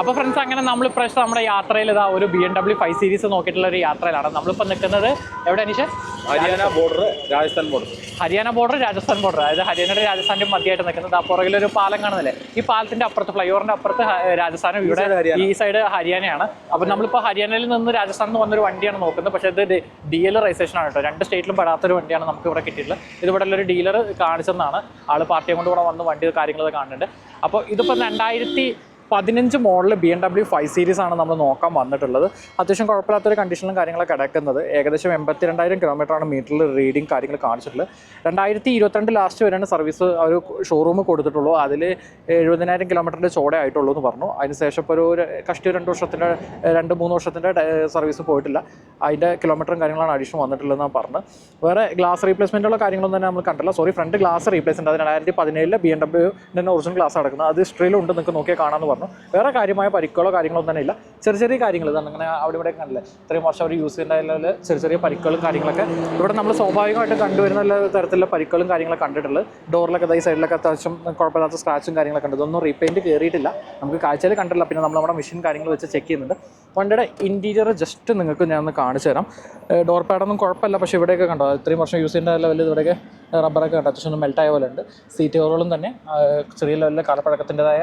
അപ്പോൾ ഫ്രണ്ട്സ് അങ്ങനെ നമ്മൾ ഇപ്രാവശ്യം നമ്മുടെ യാത്രയിൽ ഇതാ ഒരു B M W five series നോക്കിയിട്ടുള്ള ഒരു യാത്രയിലാണ്. നമ്മളിപ്പോൾ നിൽക്കുന്നത് എവിടെ Aneesh? Haryana border Rajasthan border Haryana border Rajasthan border അതായത് ഹരിയാനയുടെ രാജസ്ഥാന്റെ മധ്യമായിട്ട് നിൽക്കുന്നത്. ആ പുറകിലൊരു പാലം കാണുന്നില്ലേ? ഈ പാലത്തിന്റെ അപ്പുറത്ത് ഫ്ലൈ ഓവറിന്റെ അപ്പുറത്ത് രാജസ്ഥാനും ഇവിടെ ഈ സൈഡ് ഹരിയാനയാണ്. അപ്പോൾ നമ്മളിപ്പോൾ ഹരിയാനയിൽ നിന്ന് രാജസ്ഥാൻ നിന്ന് വന്നൊരു വണ്ടിയാണ് നോക്കുന്നത്. പക്ഷേ ഇത് ഡി എൽ രജിസ്ട്രേഷൻ ആണ് കേട്ടോ. രണ്ട് സ്റ്റേറ്റിലും പെടാത്തൊരു വണ്ടിയാണ് നമുക്ക് ഇവിടെ കിട്ടിയിട്ടുള്ളത്. ഇത് ഇവിടെ ഉള്ളൊരു ഡീലർ കാണിച്ചെന്നാണ്. ആൾ പാർട്ടിയെ കൊണ്ട് ഇവിടെ വന്ന് വണ്ടി കാര്യങ്ങളൊക്കെ കാണുന്നുണ്ട്. അപ്പോൾ ഇതിപ്പോൾ രണ്ടായിരത്തി പതിനഞ്ച് model B M W five series ആണ് നമ്മൾ നോക്കാൻ വന്നിട്ടുള്ളത്. അത്യാവശ്യം കുഴപ്പമില്ലാത്തൊരു കണ്ടീഷനിലും കാര്യങ്ങളൊക്കെ കിടക്കുന്നത്. ഏകദേശം എൺപത്തി രണ്ടായിരം ആണ് മീറ്ററിൽ റീഡിങ് കാര്യങ്ങൾ കാണിച്ചിട്ടുള്ളത്. രണ്ടായിരത്തി ഇരുപത്തിരണ്ട് ലാസ്റ്റ് വരെയാണ് സർവീസ് ഒരു ഷോറൂം കൊടുത്തിട്ടുള്ളൂ. അതിൽ എഴുപതിനായിരം കിലോമീറ്ററിന്റെ ചോടെ ആയിട്ടുള്ളൂ എന്ന് പറഞ്ഞു. അതിനുശേഷം ഇപ്പോൾ ഒരു കഷ്ടി രണ്ട് വർഷത്തിന്റെ രണ്ട് മൂന്ന് വർഷത്തിന്റെ സർവീസ് പോയിട്ടില്ല. അതിന്റെ കിലോമീറ്ററും കാര്യങ്ങളാണ് അഡീഷൻ വന്നിട്ടുള്ളതെന്നാണ് പറഞ്ഞത്. വേറെ ഗ്ലാസ് റീപ്ലേസ്മെന്റുള്ള കാര്യങ്ങളൊന്നും തന്നെ നമ്മൾ കണ്ടില്ല സോറി ഫ്രണ്ട് ഗ്ലാസ് റീപ്ലേസ്മെന്റ് അത് രണ്ടായിരത്തി പതിനേഴിലെ ബി എം ഡബ്ല്യൂന്റെ ഒറിജിനൽ ഗ്ലാസ് നടക്കുന്നത്. അത് ഹിസ്റ്ററിയിലുണ്ട് നിങ്ങൾക്ക് നോക്കിയാൽ കാണാമെന്ന് പറഞ്ഞു. വേറെ കാര്യമായ പരിക്കുകളോ കാര്യങ്ങളൊന്നും തന്നെ ഇല്ല. ചെറിയ ചെറിയ കാര്യങ്ങൾ ഇതാണ് അങ്ങനെ അവിടെ ഇവിടെ കണ്ടില്ലേ? ഇത്രയും വർഷം അവർ യൂസ് ചെയ്യുന്നതിൽ ചെറിയ ചെറിയ പരിക്കുകളും കാര്യങ്ങളൊക്കെ ഇവിടെ നമ്മൾ സ്വാഭാവികമായിട്ട് കണ്ടുവരുന്ന തരത്തിലുള്ള പരിക്കുകളും കാര്യങ്ങളൊക്കെ കണ്ടിട്ടുള്ളത്. ഡോറിലൊക്കെ ഈ സൈഡിലൊക്കെ അത്യാവശ്യം കുഴപ്പമില്ലാത്ത സ്ക്രാച്ചും കാര്യങ്ങളൊക്കെ ഉണ്ട്. ഇതൊന്നും റീപെയിന്റ് കയറിയിട്ടില്ല നമുക്ക് കാഴ്ചയിൽ കണ്ടിട്ടില്ല. പിന്നെ നമ്മൾ നമ്മുടെ മെഷീൻ കാര്യങ്ങൾ വെച്ച് ചെക്ക് ചെയ്യുന്നുണ്ട്. വണ്ടിയുടെ ഇന്റീരിയർ ജസ്റ്റ് നിങ്ങൾക്ക് ഞാൻ ഒന്ന് കാണിച്ചു തരാം. ഡോർ പാഡൊന്നും കുഴപ്പമില്ല. പക്ഷേ ഇവിടെയൊക്കെ കണ്ടോ? ഇത്രയും വർഷം യൂസ് ചെയ്യേണ്ട ലെവലിൽ ഇവിടെയൊക്കെ റബ്ബറൊക്കെ കണ്ടോ? അത്യാവശ്യം മെൽറ്റ് ആയ പോലെ ഉണ്ട്. സീറ്റ് കവറുകളും തന്നെ. ചെറിയ ലെവലിൽ കാലപ്പഴക്കത്തിന്റെതായ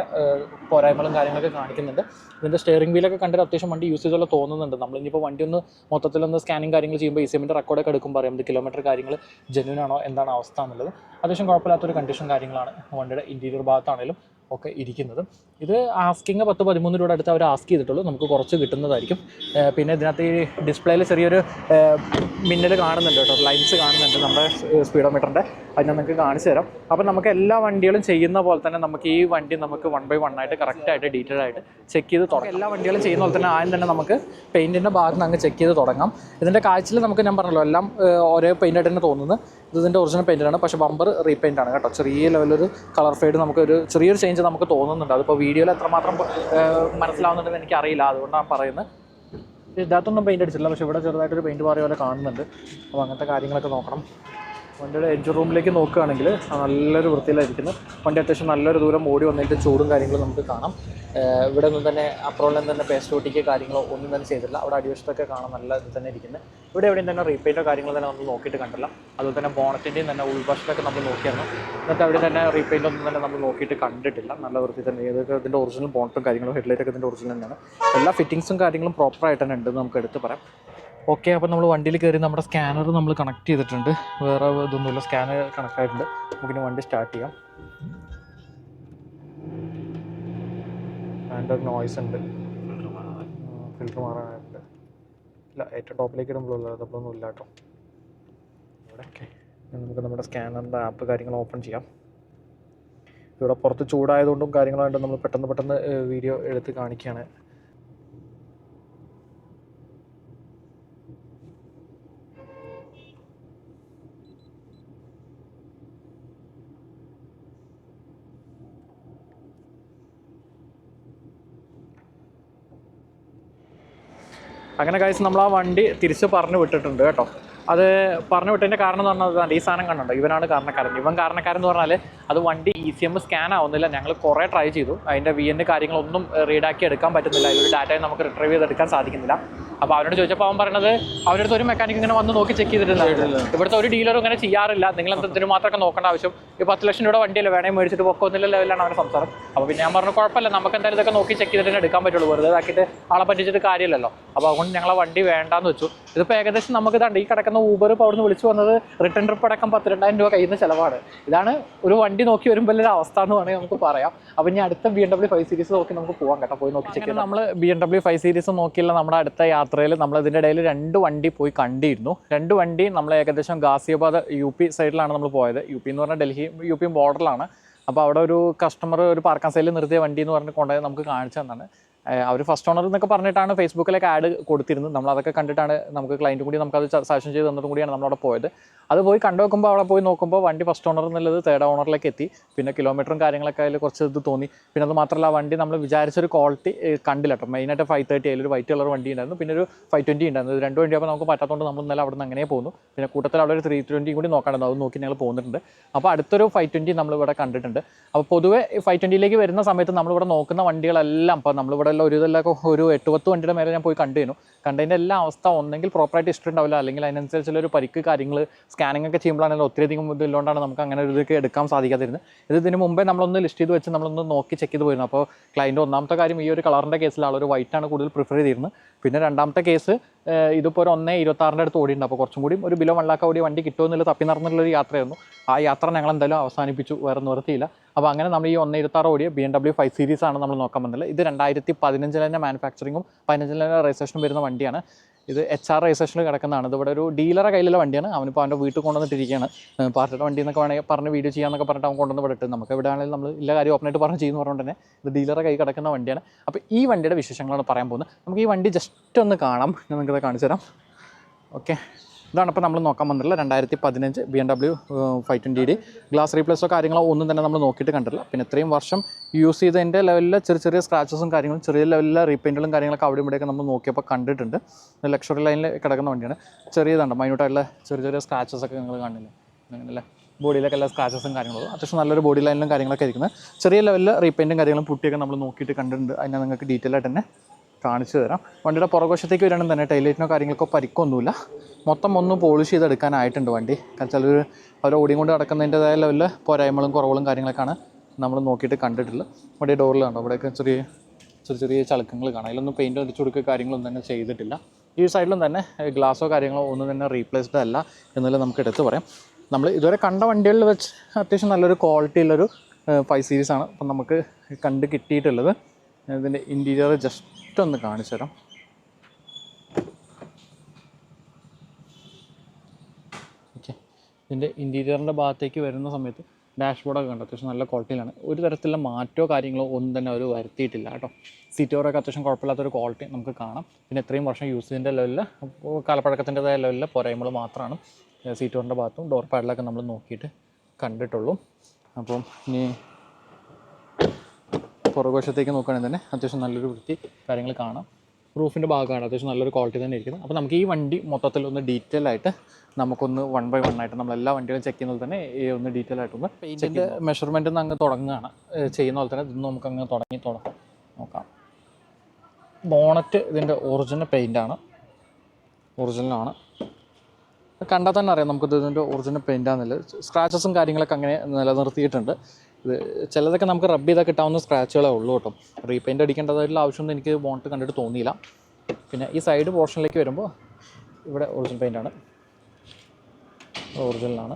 പോരായ്മകളും കാര്യങ്ങളൊക്കെ കാണിക്കുന്നുണ്ട്. ഇതിന്റെ സ്റ്റിയറിംഗ് വീലൊക്കെ കണ്ടിട്ട് അത്യാവശ്യം വണ്ടി യൂസ് ചെയ്തുള്ള തോന്നുന്നുണ്ട്. നമ്മൾ ഇനിയിപ്പോൾ വണ്ടി ഒന്ന് മൊത്തത്തിലൊന്ന് സ്കാനിങ് കാര്യങ്ങൾ ചെയ്യുമ്പോൾ ഇ എമ്മിന്റെ റെക്കോർഡൊക്കെ എടുക്കുമ്പോൾ അറിയാം ഇത് കിലോമീറ്റർ കാര്യങ്ങൾ ജെന്യൂൻ ആണോ എന്താണ് അവസ്ഥ എന്നുള്ളത്. അത്യാവശ്യം കുഴപ്പമില്ലാത്തൊരു കണ്ടീഷൻ കാര്യങ്ങളാണ് വണ്ടിയുടെ ഇന്റീരിയർ ഭാഗത്താണെങ്കിലും ഒക്കെ ഇരിക്കുന്നത്. ഇത് ആസ്കിങ് പത്ത് പതിമൂന്ന് രൂപയുടെ അടുത്ത് അവർ ആസ്ക് ചെയ്തിട്ടുള്ളൂ. നമുക്ക് കുറച്ച് കിട്ടുന്നതായിരിക്കും. പിന്നെ ഇതിനകത്ത് ഈ ഡിസ്പ്ലേയിൽ ചെറിയൊരു മിന്നൽ കാണുന്നുണ്ട് കേട്ടോ. ലൈൻസ് കാണുന്നുണ്ട് നമ്മുടെ സ്പീഡോമീറ്ററിന്റെ അത് ഞാൻ നിങ്ങൾക്ക് കാണിച്ചു തരാം. അപ്പോൾ നമുക്ക് എല്ലാ വണ്ടികളും ചെയ്യുന്ന പോലെ തന്നെ നമുക്ക് ഈ വണ്ടി നമുക്ക് വൺ ബൈ വൺ ആയിട്ട് കറക്റ്റായിട്ട് ഡീറ്റെയിൽ ആയിട്ട് ചെക്ക് ചെയ്ത് തുടങ്ങാം. എല്ലാ വണ്ടികളും ചെയ്യുന്ന പോലെ തന്നെ ആദ്യം തന്നെ നമുക്ക് പെയിന്റിന്റെ ഭാഗത്ത് നിന്ന് അങ്ങ് ചെക്ക് ചെയ്ത് തുടങ്ങാം. ഇതിന്റെ കാഴ്ചയിൽ നമുക്ക് ഞാൻ പറഞ്ഞല്ലോ എല്ലാം ഒരേ പെയിന്റായിട്ട് തന്നെ തോന്നുന്നത്. ഇതിന്റെ ഒറിജിനൽ പെയിന്റാണ് പക്ഷേ ബമ്പർ റീപെയിന്റ് ആണ് കേട്ടോ. ചെറിയ ലെവലൊരു കളർ ഫെയ്ഡ് നമുക്കൊരു ചെറിയൊരു ചേഞ്ച് നമുക്ക് തോന്നുന്നുണ്ട്. അതിപ്പോൾ വീഡിയോയിൽ എത്രമാത്രം മനസ്സിലാവുന്നുണ്ടെന്ന് എനിക്കറിയില്ല. അതുകൊണ്ടാണ് പറയുന്നത്. ഇതിനകത്തൊന്നും പെയിന്റ് അടിച്ചില്ല പക്ഷേ ഇവിടെ ചെറുതായിട്ടൊരു പെയിന്റ് മാറിയ പോലെ കാണുന്നുണ്ട്. അപ്പോൾ അങ്ങനത്തെ കാര്യങ്ങളൊക്കെ നോക്കണം. വണ്ടിയുടെ എഡ്ജ് റൂമിലേക്ക് നോക്കുകയാണെങ്കിൽ നല്ലൊരു വൃത്തിയിലായിരിക്കുന്നു. വണ്ടി അത്യാവശ്യം നല്ലൊരു ദൂരം ഓടി വന്നിട്ട് ചൂടും കാര്യങ്ങളും നമുക്ക് കാണാം. ഇവിടെ ഒന്നും തന്നെ അപ്രോളിൽ തന്നെ പേസ്റ്റ് ഒട്ടിക്കുക കാര്യങ്ങളോ ഒന്നും തന്നെ ചെയ്തില്ല അവിടെ അടിവശത്തൊക്കെ കാണാൻ നല്ല ഇത് തന്നെ ഇരിക്കുന്നത് ഇവിടെ എവിടെയും തന്നെ റീപെയിന്റോ കാര്യങ്ങളോ തന്നെ നമ്മൾ നോക്കിയിട്ട് കണ്ടില്ല അതുപോലെ തന്നെ ബോണറ്റിന്റെയും തന്നെ ഉൾവശത്തൊക്കെ നമ്മൾ നോക്കിയായിരുന്നു. എന്നിട്ട് അവിടെ തന്നെ റീപെയിന്റ് ഒന്നും തന്നെ നമ്മൾ നോക്കിയിട്ട് കണ്ടിട്ടില്ല. നല്ല വൃത്തി തന്നെ. ഏതൊക്കെ ഇതിന്റെ ഒറിജിനൽ ബോണറ്റും കാര്യങ്ങളും ഹെഡ്ലൈറ്റൊക്കെ ഇതിന്റെ ഒറിജിനൽ തന്നെയാണ്. എല്ലാ ഫിറ്റിങ്സും കാര്യങ്ങളും പ്രോപ്പറായിട്ട് തന്നെ ഉണ്ടെന്ന് നമുക്ക് എടുത്ത് പറയാം. ഓക്കെ അപ്പോൾ നമ്മൾ വണ്ടിയിൽ കയറി നമ്മുടെ സ്കാനർ നമ്മൾ കണക്ട് ചെയ്തിട്ടുണ്ട്. വേറെ ഇതൊന്നുമില്ല സ്കാനർ കണക്ട് ആയിട്ടുണ്ട്. നമുക്കിനി വണ്ടി സ്റ്റാർട്ട് ചെയ്യാം. അതിന്റെ ഒരു നോയ്സ് ഉണ്ട്. ഫിൽറ്റർ മാറാനായിട്ട്. ഇല്ല ഏറ്റവും ടോപ്പിലേക്ക് ഇടുമ്പോഴുള്ള അതപ്പോഴൊന്നും ഇല്ല കേട്ടോ. ഇവിടെ ഓക്കെ നമുക്ക് നമ്മുടെ സ്കാനറിന്റെ ആപ്പ് കാര്യങ്ങൾ ഓപ്പൺ ചെയ്യാം. ഇവിടെ പുറത്ത് ചൂടായതുകൊണ്ടും കാര്യങ്ങളായിട്ടും നമ്മൾ പെട്ടെന്ന് പെട്ടെന്ന് വീഡിയോ എടുത്ത് കാണിക്കുകയാണ്. അങ്ങനെ കാഴ്ച നമ്മൾ ആ വണ്ടി തിരിച്ച് പറഞ്ഞു വിട്ടിട്ടുണ്ട് കേട്ടോ. അത് പറഞ്ഞു വിട്ടതിന്റെ കാരണം എന്ന് പറഞ്ഞാൽ ഈ സാധനം കണ്ടുണ്ടോ ഇവനാണ് കാരണക്കാരൻ. ഇവൻ കാരണക്കാരൻ എന്ന് പറഞ്ഞാൽ അത് വണ്ടി ഇ സി എം സ്കാൻ ആവുന്നില്ല. ഞങ്ങൾ കുറേ ട്രൈ ചെയ്തു. അതിന്റെ വി എൻ കാര്യങ്ങളൊന്നും റീഡാക്കി എടുക്കാൻ പറ്റുന്നില്ല. ഒരു ഡാറ്റയും നമുക്ക് റിട്രീവ് ചെയ്തെടുക്കാൻ സാധിക്കുന്നില്ല. അപ്പോൾ അവരോട് ചോദിച്ചപ്പോൾ അവൻ പറഞ്ഞത് അവരുടെ അടുത്ത് ഒരു മെക്കാനിക് ഇങ്ങനെ വന്ന് നോക്കി ചെക്ക് ചെയ്തിട്ടില്ല. ഇവിടുത്തെ ഒരു ഡീലറും ഇങ്ങനെ ചെയ്യാറില്ല. നിങ്ങൾ എന്തിനു മാത്രമൊക്കെ നോക്കേണ്ട ആവശ്യം. ഈ പത്ത് ലക്ഷം രൂപ വണ്ടിയല്ലേ വേണേ മേടിച്ചിട്ട് പൊക്കൊന്നില്ല ലെവലാണ് അവരുടെ സംസാരം. അപ്പോൾ പിന്നെ ഞാൻ പറഞ്ഞു കുഴപ്പമില്ല. നമുക്ക് എന്തായാലും ഇതൊക്കെ നോക്കി ചെക്ക് ചെയ്തിട്ട് എടുക്കാൻ പറ്റുള്ളൂ. വെറുതെ ഇതാക്കിയിട്ട് ആളെ പറ്റിച്ചിട്ട് കാര്യമില്ലല്ലോ. അപ്പോൾ അതുകൊണ്ട് ഞങ്ങളെ വണ്ടി വേണ്ടാന്ന് വെച്ചു. ഇതിപ്പോ ഏകദേശം നമുക്ക് ഇതാണ് ഈ കിടക്കുന്ന ഊബർ ഇപ്പോൾ അവിടുന്ന് വിളിച്ചു വന്നത് റിട്ടേൺ ട്രിപ്പ് അടക്കം പത്തിരണ്ടായിരം രൂപ കയ്യിൽ നിന്ന് ചിലവാണ്. ഇതാണ് ഒരു വണ്ടി നോക്കി വരുമ്പോൾ ഒരു അവസ്ഥ എന്ന് വേണമെങ്കിൽ നമുക്ക് പറയാം. അപ്പോൾ ഇനി അടുത്ത B M W five series നോക്കി നമുക്ക് പോകാം കേട്ടോ. പോയി നോക്കി ചെക്ക് നമ്മൾ B M W five series നോക്കിയില്ല നമ്മുടെ അടുത്ത യാത്രയിൽ നമ്മൾ ഇതിന്റെ ഇടയിൽ രണ്ട് വണ്ടി പോയി കണ്ടിരുന്നു. രണ്ട് വണ്ടി നമ്മൾ ഏകദേശം ഗാസിയാബാദ് യു പി സൈഡിലാണ് നമ്മൾ പോയത്. യു പി എന്ന് പറഞ്ഞാൽ ഡൽഹി യു പി ബോർഡറിലാണ് അപ്പോൾ അവിടെ ഒരു കസ്റ്റമർ ഒരു പാർക്കാൻ സൈഡിൽ നിർത്തിയ വണ്ടി എന്ന് പറഞ്ഞ് കൊണ്ടുപോയി നമുക്ക് കാണിച്ചു തന്നാണ് അവർ ഫസ്റ്റ് ഓണർ എന്നൊക്കെ പറഞ്ഞിട്ടാണ് ഫേസ്ബുക്കിലേക്ക് ആഡ് കൊടുത്തിരുന്നത്. നമ്മൾ അതൊക്കെ കണ്ടിട്ടാണ് നമുക്ക് ക്ലയന്റും കൂടി നമുക്കത് സജഷൻ ചെയ്ത് തന്നിട്ടും കൂടിയാണ് നമ്മളവിടെ പോയത്. അത് പോയി കണ്ടു നോക്കുമ്പോൾ അവിടെ പോയി നോക്കുമ്പോൾ വണ്ടി ഫസ്റ്റ് ഓണർ എന്നുള്ളത് തേർഡ് ഓണറിലേക്ക് എത്തി. പിന്നെ കിലോമീറ്ററും കാര്യങ്ങളൊക്കെ അതിൽ കുറച്ച് ഇത് തോന്നി. പിന്നെ അത് മാത്രമല്ല വണ്ടി നമ്മൾ വിചാരിച്ചൊരു ക്വാളിറ്റി കണ്ടില്ല. കേട്ടോ മെയിനായിട്ട് ഫൈവ് തേർട്ടി അതിൽ ഒരു വൈറ്റ് കളർ വണ്ടി ഉണ്ടായിരുന്നു. പിന്നെ ഒരു ഫൈവ് ട്വന്റി ഉണ്ടായിരുന്നു. രണ്ട് വണ്ടി അപ്പോൾ നമുക്ക് പറ്റാത്തതുകൊണ്ട് നമ്മൾ ഇന്നലെ അവിടെ നിന്ന് അങ്ങനെ പോകുന്നു പിന്നെ കൂട്ടത്തിൽ അവിടെ ഒരു ത്രീ ട്വന്റി കൂടി നോക്കാണ്ടായിരുന്നു അത് നോക്കി ഞങ്ങൾ പോകുന്നുണ്ട് അപ്പോൾ അടുത്തൊരു ഫൈവ് ട്വന്റി നമ്മളിവിടെ കണ്ടിട്ടുണ്ട്. അപ്പോൾ പൊതുവേ ഫൈവ് ട്വന്റിയിലേക്ക് വരുന്ന സമയത്ത് നമ്മളിവിടെ നോക്കുന്ന വണ്ടികളെല്ലാം ഇപ്പോൾ നമ്മളിവിടെ ഇവിടെ ഒരു ഇതെല്ലാം ഒരു എട്ട് പത്ത് വണ്ടിയുടെ മേലെ ഞാൻ പോയി കണ്ടിരുന്നു കണ്ടതിന്റെ എല്ലാ അവസ്ഥ ഒന്നെങ്കിൽ പ്രോപ്പറായിട്ട് ഇഷ്ടമുണ്ടാവില്ല. അല്ലെങ്കിൽ അതിനനുസരിച്ചുള്ള ഒരു പരിക്ക് കാര്യങ്ങൾ സ്കാനിങ് ഒക്കെ ചെയ്യുമ്പോഴാണെങ്കിലും ഒത്തിരി അധികം ഇതുള്ളതുകൊണ്ടാണ് നമുക്ക് അങ്ങനെ ഒരു ഇതൊക്കെ എടുക്കാൻ സാധിക്കാതിരുന്നത്. ഇത് ഇതിന് മുമ്പേ നമ്മളൊന്ന് ലിസ്റ്റ് ചെയ്ത് വെച്ച് നമ്മളൊന്ന് നോക്കി ചെക്ക് ചെയ്ത് പോയിരുന്നു. അപ്പോൾ ക്ലയന്റ് ഒന്നാമത്തെ കാര്യം ഈ ഒരു കളറിന്റെ കേസിൽ ആളൊരു ആണ് കൂടുതൽ പ്രിഫർ ചെയ്തിരുന്നത്. പിന്നെ രണ്ടാമത്തെ കേസ് ഇതിപ്പോൾ ഒരു ഒന്നേ ഇരുപത്താറിന്റെ അടുത്ത് ഓടിയിട്ടുണ്ട്. അപ്പോൾ കുറച്ചും കൂടി ഒരു ബിലോ വൺ ലാക്ക് ഓടി വണ്ടി കിട്ടുമോ എന്നുള്ള തപ്പി നടന്നുള്ളൊരു യാത്രയായിരുന്നു. ആ യാത്ര ഞങ്ങൾ എന്തായാലും അവസാനിപ്പിച്ചു വേറെ നിർത്തിയില്ല. അപ്പോൾ അങ്ങനെ നമ്മൾ ഈ ഒന്നേ ഇരുപത്താറ് ഓടിയ B M W five series ആണ് നമ്മൾ നോക്കാൻ വന്നത്. ഇത് രണ്ടായിരത്തി പതിനഞ്ചിൽ തന്നെ മാനുഫാക്ചറിങ്ങും പതിനഞ്ചിൽ തന്നെ രജിസ്ട്രേഷനും വരുന്ന വണ്ടിയാണ്. ഇത് എച്ച് ആർ രജിസ്ട്രേഷനിൽ കിടക്കുന്നതാണ്. ഇതിവിടെ ഒരു ഡീലറെ കയ്യിലുള്ള വണ്ടിയാണ്. അവനിപ്പോൾ അവന്റെ വീട്ടിൽ കൊണ്ടുവന്നിട്ടിരിക്കുകയാണ് പാർട്ടിയുടെ വണ്ടി എന്നൊക്കെ വേണമെങ്കിൽ പറഞ്ഞ് വീഡിയോ ചെയ്യാമെന്നൊക്കെ പറഞ്ഞിട്ട് അവൻ കൊണ്ടുവന്ന് ഇവിടെ ഇട്ട് നമുക്ക് ഇവിടെ ആണെങ്കിലും നമ്മൾ ഇല്ല കാര്യം ഓപ്പണായിട്ട് പറഞ്ഞ് ചെയ്യുന്ന പറഞ്ഞുകൊണ്ട് തന്നെ ഇത് ഡീലറെ കൈ കിടക്കുന്ന വണ്ടിയാണ്. അപ്പോൾ ഈ വണ്ടിയുടെ വിശേഷങ്ങളാണ് പറയാൻ പോകുന്നത്. നമുക്ക് ഈ വണ്ടി ജസ്റ്റ് ഒന്ന് കാണാം. നിങ്ങൾക്കത് കാണിച്ചു തരാം. ഓക്കെ ഇതാണ് ഇപ്പോൾ നമ്മൾ നോക്കാൻ വന്നിട്ടുള്ള രണ്ടായിരത്തി പതിനഞ്ച് B M W five twenty D glass റീപ്ലേസോ കാര്യങ്ങളോ ഒന്നും തന്നെ നമ്മൾ നോക്കിയിട്ട് കണ്ടില്ല പിന്നെ ഇത്രയും വർഷം യൂസ് ചെയ്തതിന്റെ ലെവലിലെ ചെറിയ ചെറിയ സ്ക്രാച്ചസും കാര്യങ്ങളും ചെറിയ ലെവലിലെ റീപെയിന്റുകളും കാര്യങ്ങളൊക്കെ അവിടെ ഇവിടെയൊക്കെ നമ്മൾ നോക്കിയപ്പോൾ കണ്ടിട്ടുണ്ട്. ലക്ഷറി ലൈനിൽ കിടക്കുന്ന വണ്ടിയാണ്. ചെറിയതാണ്? മൈന്യൂട്ടായിട്ടുള്ള ചെറിയ ചെറിയ സ്ക്രാച്ചസ് ഒക്കെ നിങ്ങൾ കാണില്ലേ അങ്ങനെയല്ലേ? ബോഡിയിലൊക്കെ എല്ലാ സ്ക്രാച്ചസും കാര്യങ്ങളും. അത്യാവശ്യം നല്ലൊരു ബോഡി ലൈനിലും കാര്യങ്ങളൊക്കെ ഇരിക്കുന്നത്. ചെറിയ ലെവലിൽ റീപെയിന്റും കാര്യങ്ങളും പുട്ടിയൊക്കെ നമ്മൾ നോക്കിയിട്ട് കണ്ടിട്ടുണ്ട്. അതിനെ നിങ്ങൾക്ക് ഡീറ്റെയിൽ ആയിട്ട് തന്നെ കാണിച്ചു തരാം. വണ്ടിയുടെ പുറകുവശത്തേക്ക് വരികയാണെങ്കിൽ തന്നെ ടൈലൈറ്റിനോ കാര്യങ്ങൾക്കോ പരിക്കൊന്നുമില്ല. മൊത്തം ഒന്ന് പോളിഷ് ചെയ്തെടുക്കാനായിട്ടുണ്ട് വണ്ടി. കാരണം ചിലർ അവർ ഓടിയും കൊണ്ട് നടക്കുന്നതിന്റെതായ ലെവലിൽ പോരായ്മകളും കുറവുകളും കാര്യങ്ങളൊക്കെയാണ് നമ്മൾ നോക്കിയിട്ട് കണ്ടിട്ടുള്ളത്. വണ്ടി ഡോറിൽ കണ്ടോ അവിടെയൊക്കെ ചെറിയ ചെറിയ ചെറിയ ചളുക്കങ്ങൾ കാണാം. അതിലൊന്നും പെയിന്റ് അടിച്ചു കൊടുക്കുക കാര്യങ്ങളൊന്നും തന്നെ ചെയ്തിട്ടില്ല. ഈ സൈഡിലും തന്നെ ഗ്ലാസോ കാര്യങ്ങളോ ഒന്നും തന്നെ റീപ്ലേസ്ഡ് അല്ല എന്നുള്ളത് നമുക്ക് എടുത്ത് പറയാം. നമ്മൾ ഇതുവരെ കണ്ട വണ്ടികളിൽ വെച്ച് അത്യാവശ്യം നല്ലൊരു ക്വാളിറ്റി ഉള്ളൊരു ഫൈവ് സീരീസാണ് അപ്പം നമുക്ക് കണ്ട് കിട്ടിയിട്ടുള്ളത്. ഇതിന്റെ ഇന്റീരിയർ ജസ്റ്റ് ഒന്ന് കാണിച്ചു തരാം. ഓക്കെ ഇതിന്റെ ഇന്റീരിയറിന്റെ ഭാഗത്തേക്ക് വരുന്ന സമയത്ത് ഡാഷ്ബോർഡൊക്കെ കണ്ടു? അത്യാവശ്യം നല്ല ക്വാളിറ്റിയിലാണ് ഒരു തരത്തിലുള്ള മാറ്റോ കാര്യങ്ങളോ ഒന്നും തന്നെ അവർ വരുത്തിയിട്ടില്ല കേട്ടോ. സീറ്റോറൊക്കെ അത്യാവശ്യം കുഴപ്പമില്ലാത്തൊരു ക്വാളിറ്റി നമുക്ക് കാണാം. പിന്നെ ഇത്രയും വർഷം യൂസ് ലെവലിൽ കാലപ്പഴക്കത്തിന്റെതായ ലെവലിൽ പോരായ്മകൾ മാത്രമാണ് സീറ്റ് കവറിന്റെ ഭാഗത്തും ഡോർ പാഡിലൊക്കെ നമ്മൾ നോക്കിയിട്ട് കണ്ടിട്ടുള്ളൂ. അപ്പം ഇനി പുറകുവശത്തേക്ക് നോക്കുകയാണെങ്കിൽ തന്നെ അത്യാവശ്യം നല്ലൊരു വൃത്തി കാര്യങ്ങൾ കാണാം. റൂഫിന്റെ ഭാഗമാണ് അത്യാവശ്യം നല്ലൊരു ക്വാളിറ്റി തന്നെ ഇരിക്കുന്നത്. അപ്പോൾ നമുക്ക് ഈ വണ്ടി മൊത്തത്തിൽ ഒന്ന് ഡീറ്റെയിൽ ആയിട്ട് നമുക്കൊന്ന് വൺ ബൈ വൺ ആയിട്ട് നമ്മൾ എല്ലാ വണ്ടികളും ചെക്ക് ചെയ്യുന്നത് തന്നെ ഈ ഒന്ന് ഡീറ്റെയിൽ ആയിട്ടൊന്ന് പെയിന്റിന്റെ മെഷർമെന്റ് അങ്ങ് തുടങ്ങുകയാണ്. ചെയ്യുന്ന പോലെ തന്നെ ഇതൊന്നും നമുക്ക് അങ്ങ് തുടങ്ങി തുടങ്ങാം. നോക്കാം. ബോണറ്റ് ഇതിന്റെ ഒറിജിനൽ പെയിന്റാണ് ഒറിജിനലാണ് കണ്ടാൽ തന്നെ അറിയാം നമുക്കിത് ഇതിന്റെ ഒറിജിനൽ പെയിന്റാണെന്നുള്ളത് സ്ക്രാച്ചസും കാര്യങ്ങളൊക്കെ അങ്ങനെ നിലനിർത്തിയിട്ടുണ്ട്. ചിലതൊക്കെ നമുക്ക് റബ്ബ് ചെയ്താൽ കിട്ടാവുന്ന സ്ക്രാച്ചുകളേ ഉള്ളൂ കേട്ടോ. റീപെയിന്റ് അടിക്കേണ്ടതായിട്ടുള്ള ആവശ്യമൊന്നും എനിക്ക് ബോണ്ട് കണ്ടിട്ട് തോന്നിയില്ല. പിന്നെ ഈ സൈഡ് പോർഷനിലേക്ക് വരുമ്പോൾ ഇവിടെ ഒറിജിനൽ പെയിന്റാണ് ഒറിജിനലാണ്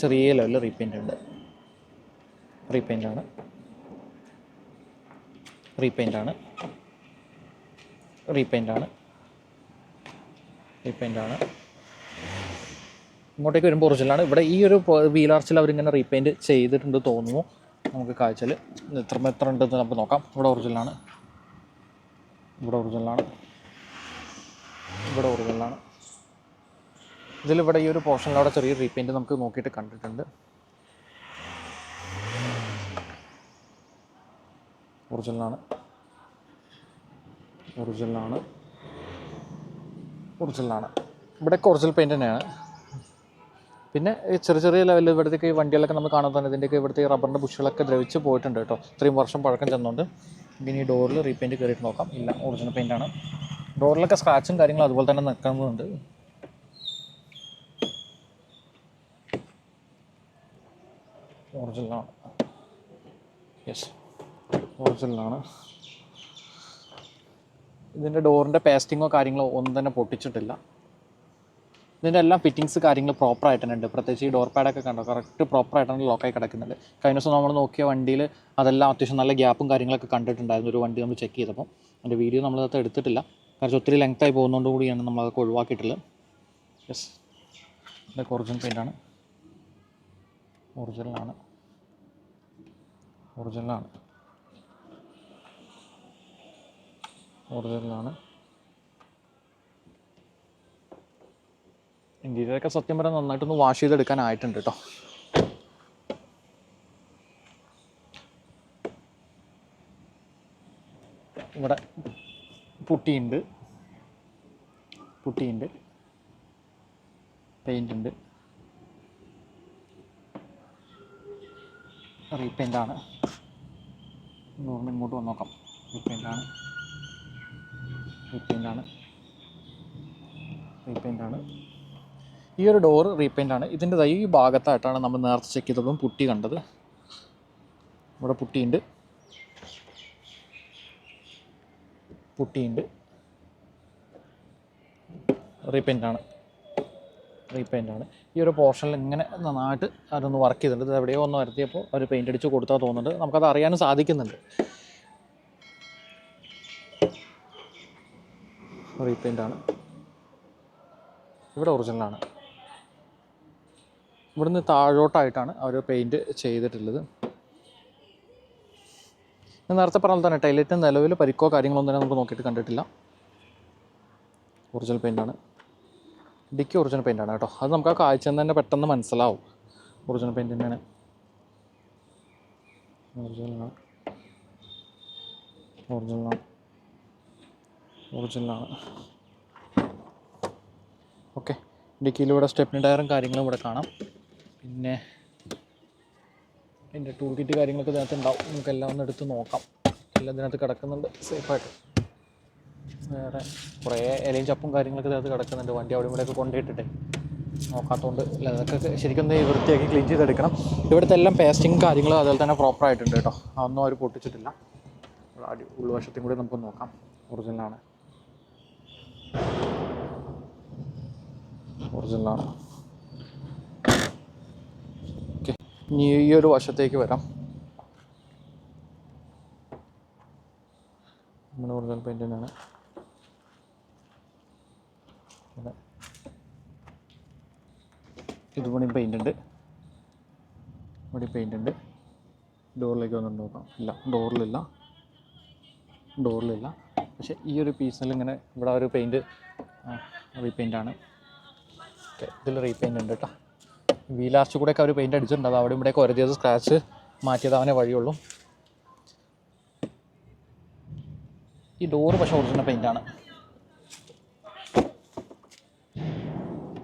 ചെറിയ ലെവലിൽ റീപെയിന്റ് ഉണ്ട്. റീപെയിന്റാണ് റീപെയിന്റാണ് റീപെയിന്റാണ് റീപെയിന്റാണ് ഇങ്ങോട്ടേക്ക് വരുമ്പോൾ ഒറിജിനലാണ്. ഇവിടെ ഈ ഒരു വീലാർച്ചിൽ അവരിങ്ങനെ റീപെയിന്റ് ചെയ്തിട്ടുണ്ട് തോന്നുന്നു. നമുക്ക് കാഴ്ചയിൽ എത്ര എത്ര ഉണ്ടെന്ന് നമുക്ക് നോക്കാം. ഇവിടെ ഒറിജിനലാണ്. ഇവിടെ ഒറിജിനലാണ്. ഇവിടെ ഒറിജിനലാണ്. ഇതിലിവിടെ ഈ ഒരു പോർഷനിൽ അവിടെ ചെറിയ റീപെയിന്റ് നമുക്ക് നോക്കിയിട്ട് കണ്ടിട്ടുണ്ട്. ഒറിജിനലാണ്. ഒറിജിനലാണ്. ഒറിജിനലാണ്. ഇവിടെയൊക്കെ ഒറിജിനൽ പെയിന്റ് തന്നെയാണ്. പിന്നെ ചെറിയ ചെറിയ ലെവലിൽ ഇവിടത്തേക്ക് ഈ വണ്ടികളൊക്കെ നമ്മൾ കാണാൻ തന്നെ ഇതിന്റെയൊക്കെ ഇവിടുത്തെ റബ്ബറിന്റെ ബുഷുകളൊക്കെ ദ്രവിച്ച് പോയിട്ടുണ്ട് കേട്ടോ. ഇത്രയും വർഷം പഴക്കം ചെന്നുകൊണ്ട് ഇനി ഡോറിൽ റീപെയിന്റ് കയറിയിട്ട് നോക്കാം. ഇല്ല ഒറിജിനൽ പെയിന്റാണ് ഡോറിലൊക്കെ സ്ക്രാച്ചും കാര്യങ്ങളും അതുപോലെ തന്നെ നിൽക്കുന്നുണ്ട് ഒറിജിനലാണ് യെസ് ഒറിജിനലാണ് ഇതിന്റെ ഡോറിന്റെ പേസ്റ്റിങ്ങോ കാര്യങ്ങളോ ഒന്നും തന്നെ പൊട്ടിച്ചിട്ടില്ല. ഇതിന്റെ എല്ലാം ഫിറ്റിങ്സ് കാര്യങ്ങൾ പ്രോപ്പർ ആയിട്ട് തന്നെ ഉണ്ട് പ്രത്യേകിച്ച് ഈ ഡോർ പാഡൊക്കെ കണ്ടോ? കറക്റ്റ് പ്രോപ്പർ ആയിട്ടാണ് ലോക്കായി കിടക്കുന്നത്. കഴിഞ്ഞ ദിവസം നമ്മൾ നോക്കിയ വണ്ടിയിൽ അതെല്ലാം അത്യാവശ്യം നല്ല ഗ്യാപ്പും കാര്യങ്ങളൊക്കെ കണ്ടിട്ടുണ്ടായിരുന്നു. ഒരു വണ്ടി നമ്മൾ ചെക്ക് ചെയ്തപ്പോൾ അതിന്റെ വീഡിയോ നമ്മളത് എടുത്തിട്ടില്ല. കാരണം ഒത്തിരി ലെങ്ത് ആയി പോകുന്നതുകൊണ്ട് കൂടിയാണ് നമ്മളതൊക്കെ ഒഴിവാക്കിയിട്ടുള്ളത്. യെസ് ഇതൊക്കെ ഒറിജിനൽ പെയിന്റാണ് ഒറിജിനലാണ് ഒറിജിനലാണ് ഒറിജിനലാണ് ഇന്റീരിയറൊക്കെ സത്യം പറയാൻ നന്നായിട്ടൊന്ന് വാഷ് ചെയ്തെടുക്കാനായിട്ടുണ്ട് കേട്ടോ ഇവിടെ പുട്ടിയുണ്ട്. പുട്ടിയുണ്ട്. പെയിന്റ് ഉണ്ട് റീപെയിന്റാണ് ഡോറിന് ഇങ്ങോട്ട് വന്ന് നോക്കാം. റീപെയിന്റാണ് റീപെയിന്റാണ് റീപെയിന്റാണ് ഈ ഒരു ഡോറ് ആണ്. ഇതിന്റെ ഈ ഭാഗത്തായിട്ടാണ് നമ്മൾ നേരത്തെ ചെക്ക് ചെയ്തപ്പോഴും പുട്ടി കണ്ടത്. ഇവിടെ പുട്ടിയുണ്ട്. പുട്ടിയുണ്ട്. റീപെയിന്റ് ആണ്. റീപെയിന്റ് ആണ്. ഈ ഒരു പോർഷനിൽ ഇങ്ങനെ നന്നായിട്ട് അതൊന്ന് വർക്ക് ചെയ്തിട്ടുണ്ട്. ഇത് എവിടെയോ ഒന്ന് വരുത്തിയപ്പോൾ അവർ പെയിന്റ് അടിച്ച് കൊടുത്താൽ തോന്നുന്നുണ്ട്. നമുക്കത് അറിയാനും സാധിക്കുന്നുണ്ട്. റീപെയിന്റ് ആണ്. ഇവിടെ ഒറിജിനലാണ് ഇവിടുന്ന് താഴോട്ടായിട്ടാണ് അവർ പെയിന്റ് ചെയ്തിട്ടുള്ളത്. ഞാൻ നേരത്തെ പറഞ്ഞ പോലെ തന്നെ ടൈലറ്റ് നിലവിൽ പരിക്കോ കാര്യങ്ങളൊന്നും തന്നെ നമുക്ക് നോക്കിയിട്ട് കണ്ടിട്ടില്ല. ഒറിജിനൽ പെയിന്റാണ് ഡിക്കി ഒറിജിനൽ പെയിന്റാണ് കേട്ടോ. അത് നമുക്ക് ആ കാഴ്ച തന്നെ പെട്ടെന്ന് മനസ്സിലാവും. ഒറിജിനൽ പെയിന്റ് തന്നെയാണ്. ഒറിജിനലാണ് ഒറിജിനലാണ് ഒറിജിനലാണ് ഓക്കെ ഡിക്കിയിലൂടെ സ്റ്റെപ്പിന് ടയറും കാര്യങ്ങളും ഇവിടെ കാണാം. പിന്നെ എന്റെ ടൂൾ കിറ്റ് കാര്യങ്ങളൊക്കെ ഇതിനകത്ത് ഉണ്ടാവും. നമുക്ക് എല്ലാം ഒന്ന് എടുത്ത് നോക്കാം. എല്ലാം ഇതിനകത്ത് കിടക്കുന്നുണ്ട്. സേഫായിട്ട് വേറെ കുറേ ഇലയും ചപ്പും കാര്യങ്ങളൊക്കെ ഇതിനകത്ത് കിടക്കുന്നുണ്ട്. വണ്ടി അവിടെ ഇവിടെയൊക്കെ കൊണ്ടുപോയിട്ടിട്ട്. നോക്കാത്തതുകൊണ്ട് അതൊക്കെ ശരിക്കും ഒന്ന് വൃത്തിയാക്കി ക്ലീൻ ചെയ്തെടുക്കണം. ഇവിടുത്തെ എല്ലാം പേസ്റ്റിങ് കാര്യങ്ങളും അതുപോലെ തന്നെ പ്രോപ്പർ ആയിട്ടുണ്ട് കേട്ടോ. അതൊന്നും അവർ പൊട്ടിച്ചിട്ടില്ല. അടി ഉൾവശത്തും കൂടി നമുക്ക് നോക്കാം. ഒറിജിനലാണ് ഒറിജിനലാണ് ഓക്കെ ഇനി ഈ ഒരു വശത്തേക്ക് വരാം. നമ്മുടെ ഒറിജിനൽ പെയിന്റ് തന്നെയാണ്. ഇതുപണി പെയിന്റ് ഉണ്ട്. ഇവിടെ പെയിന്റ് ഉണ്ട്. ഡോറിലേക്ക് വന്നിട്ട് നോക്കാം. ഇല്ല ഡോറിലില്ല ഡോറിലില്ല പക്ഷേ ഈ ഒരു പീസിൽ ഇങ്ങനെ ഇവിടെ ഒരു പെയിന്റ് റീപെയിന്റ് ആണ്. ഓക്കെ ഇതിൽ റീപെയിന്റ് ഉണ്ട് കേട്ടോ. വീലാർച്ച് കൂടെ ഒക്കെ അവർ പെയിന്റ് അടിച്ചിട്ടുണ്ട്. അത് അവിടെ ഇവിടെയൊക്കെ ഒരതിയത് സ്ക്രാച്ച് മാറ്റിയത് അവനെ വഴിയുള്ളൂ. ഈ ഡോറ് പക്ഷേ ഒറിജിനൽ പെയിന്റാണ്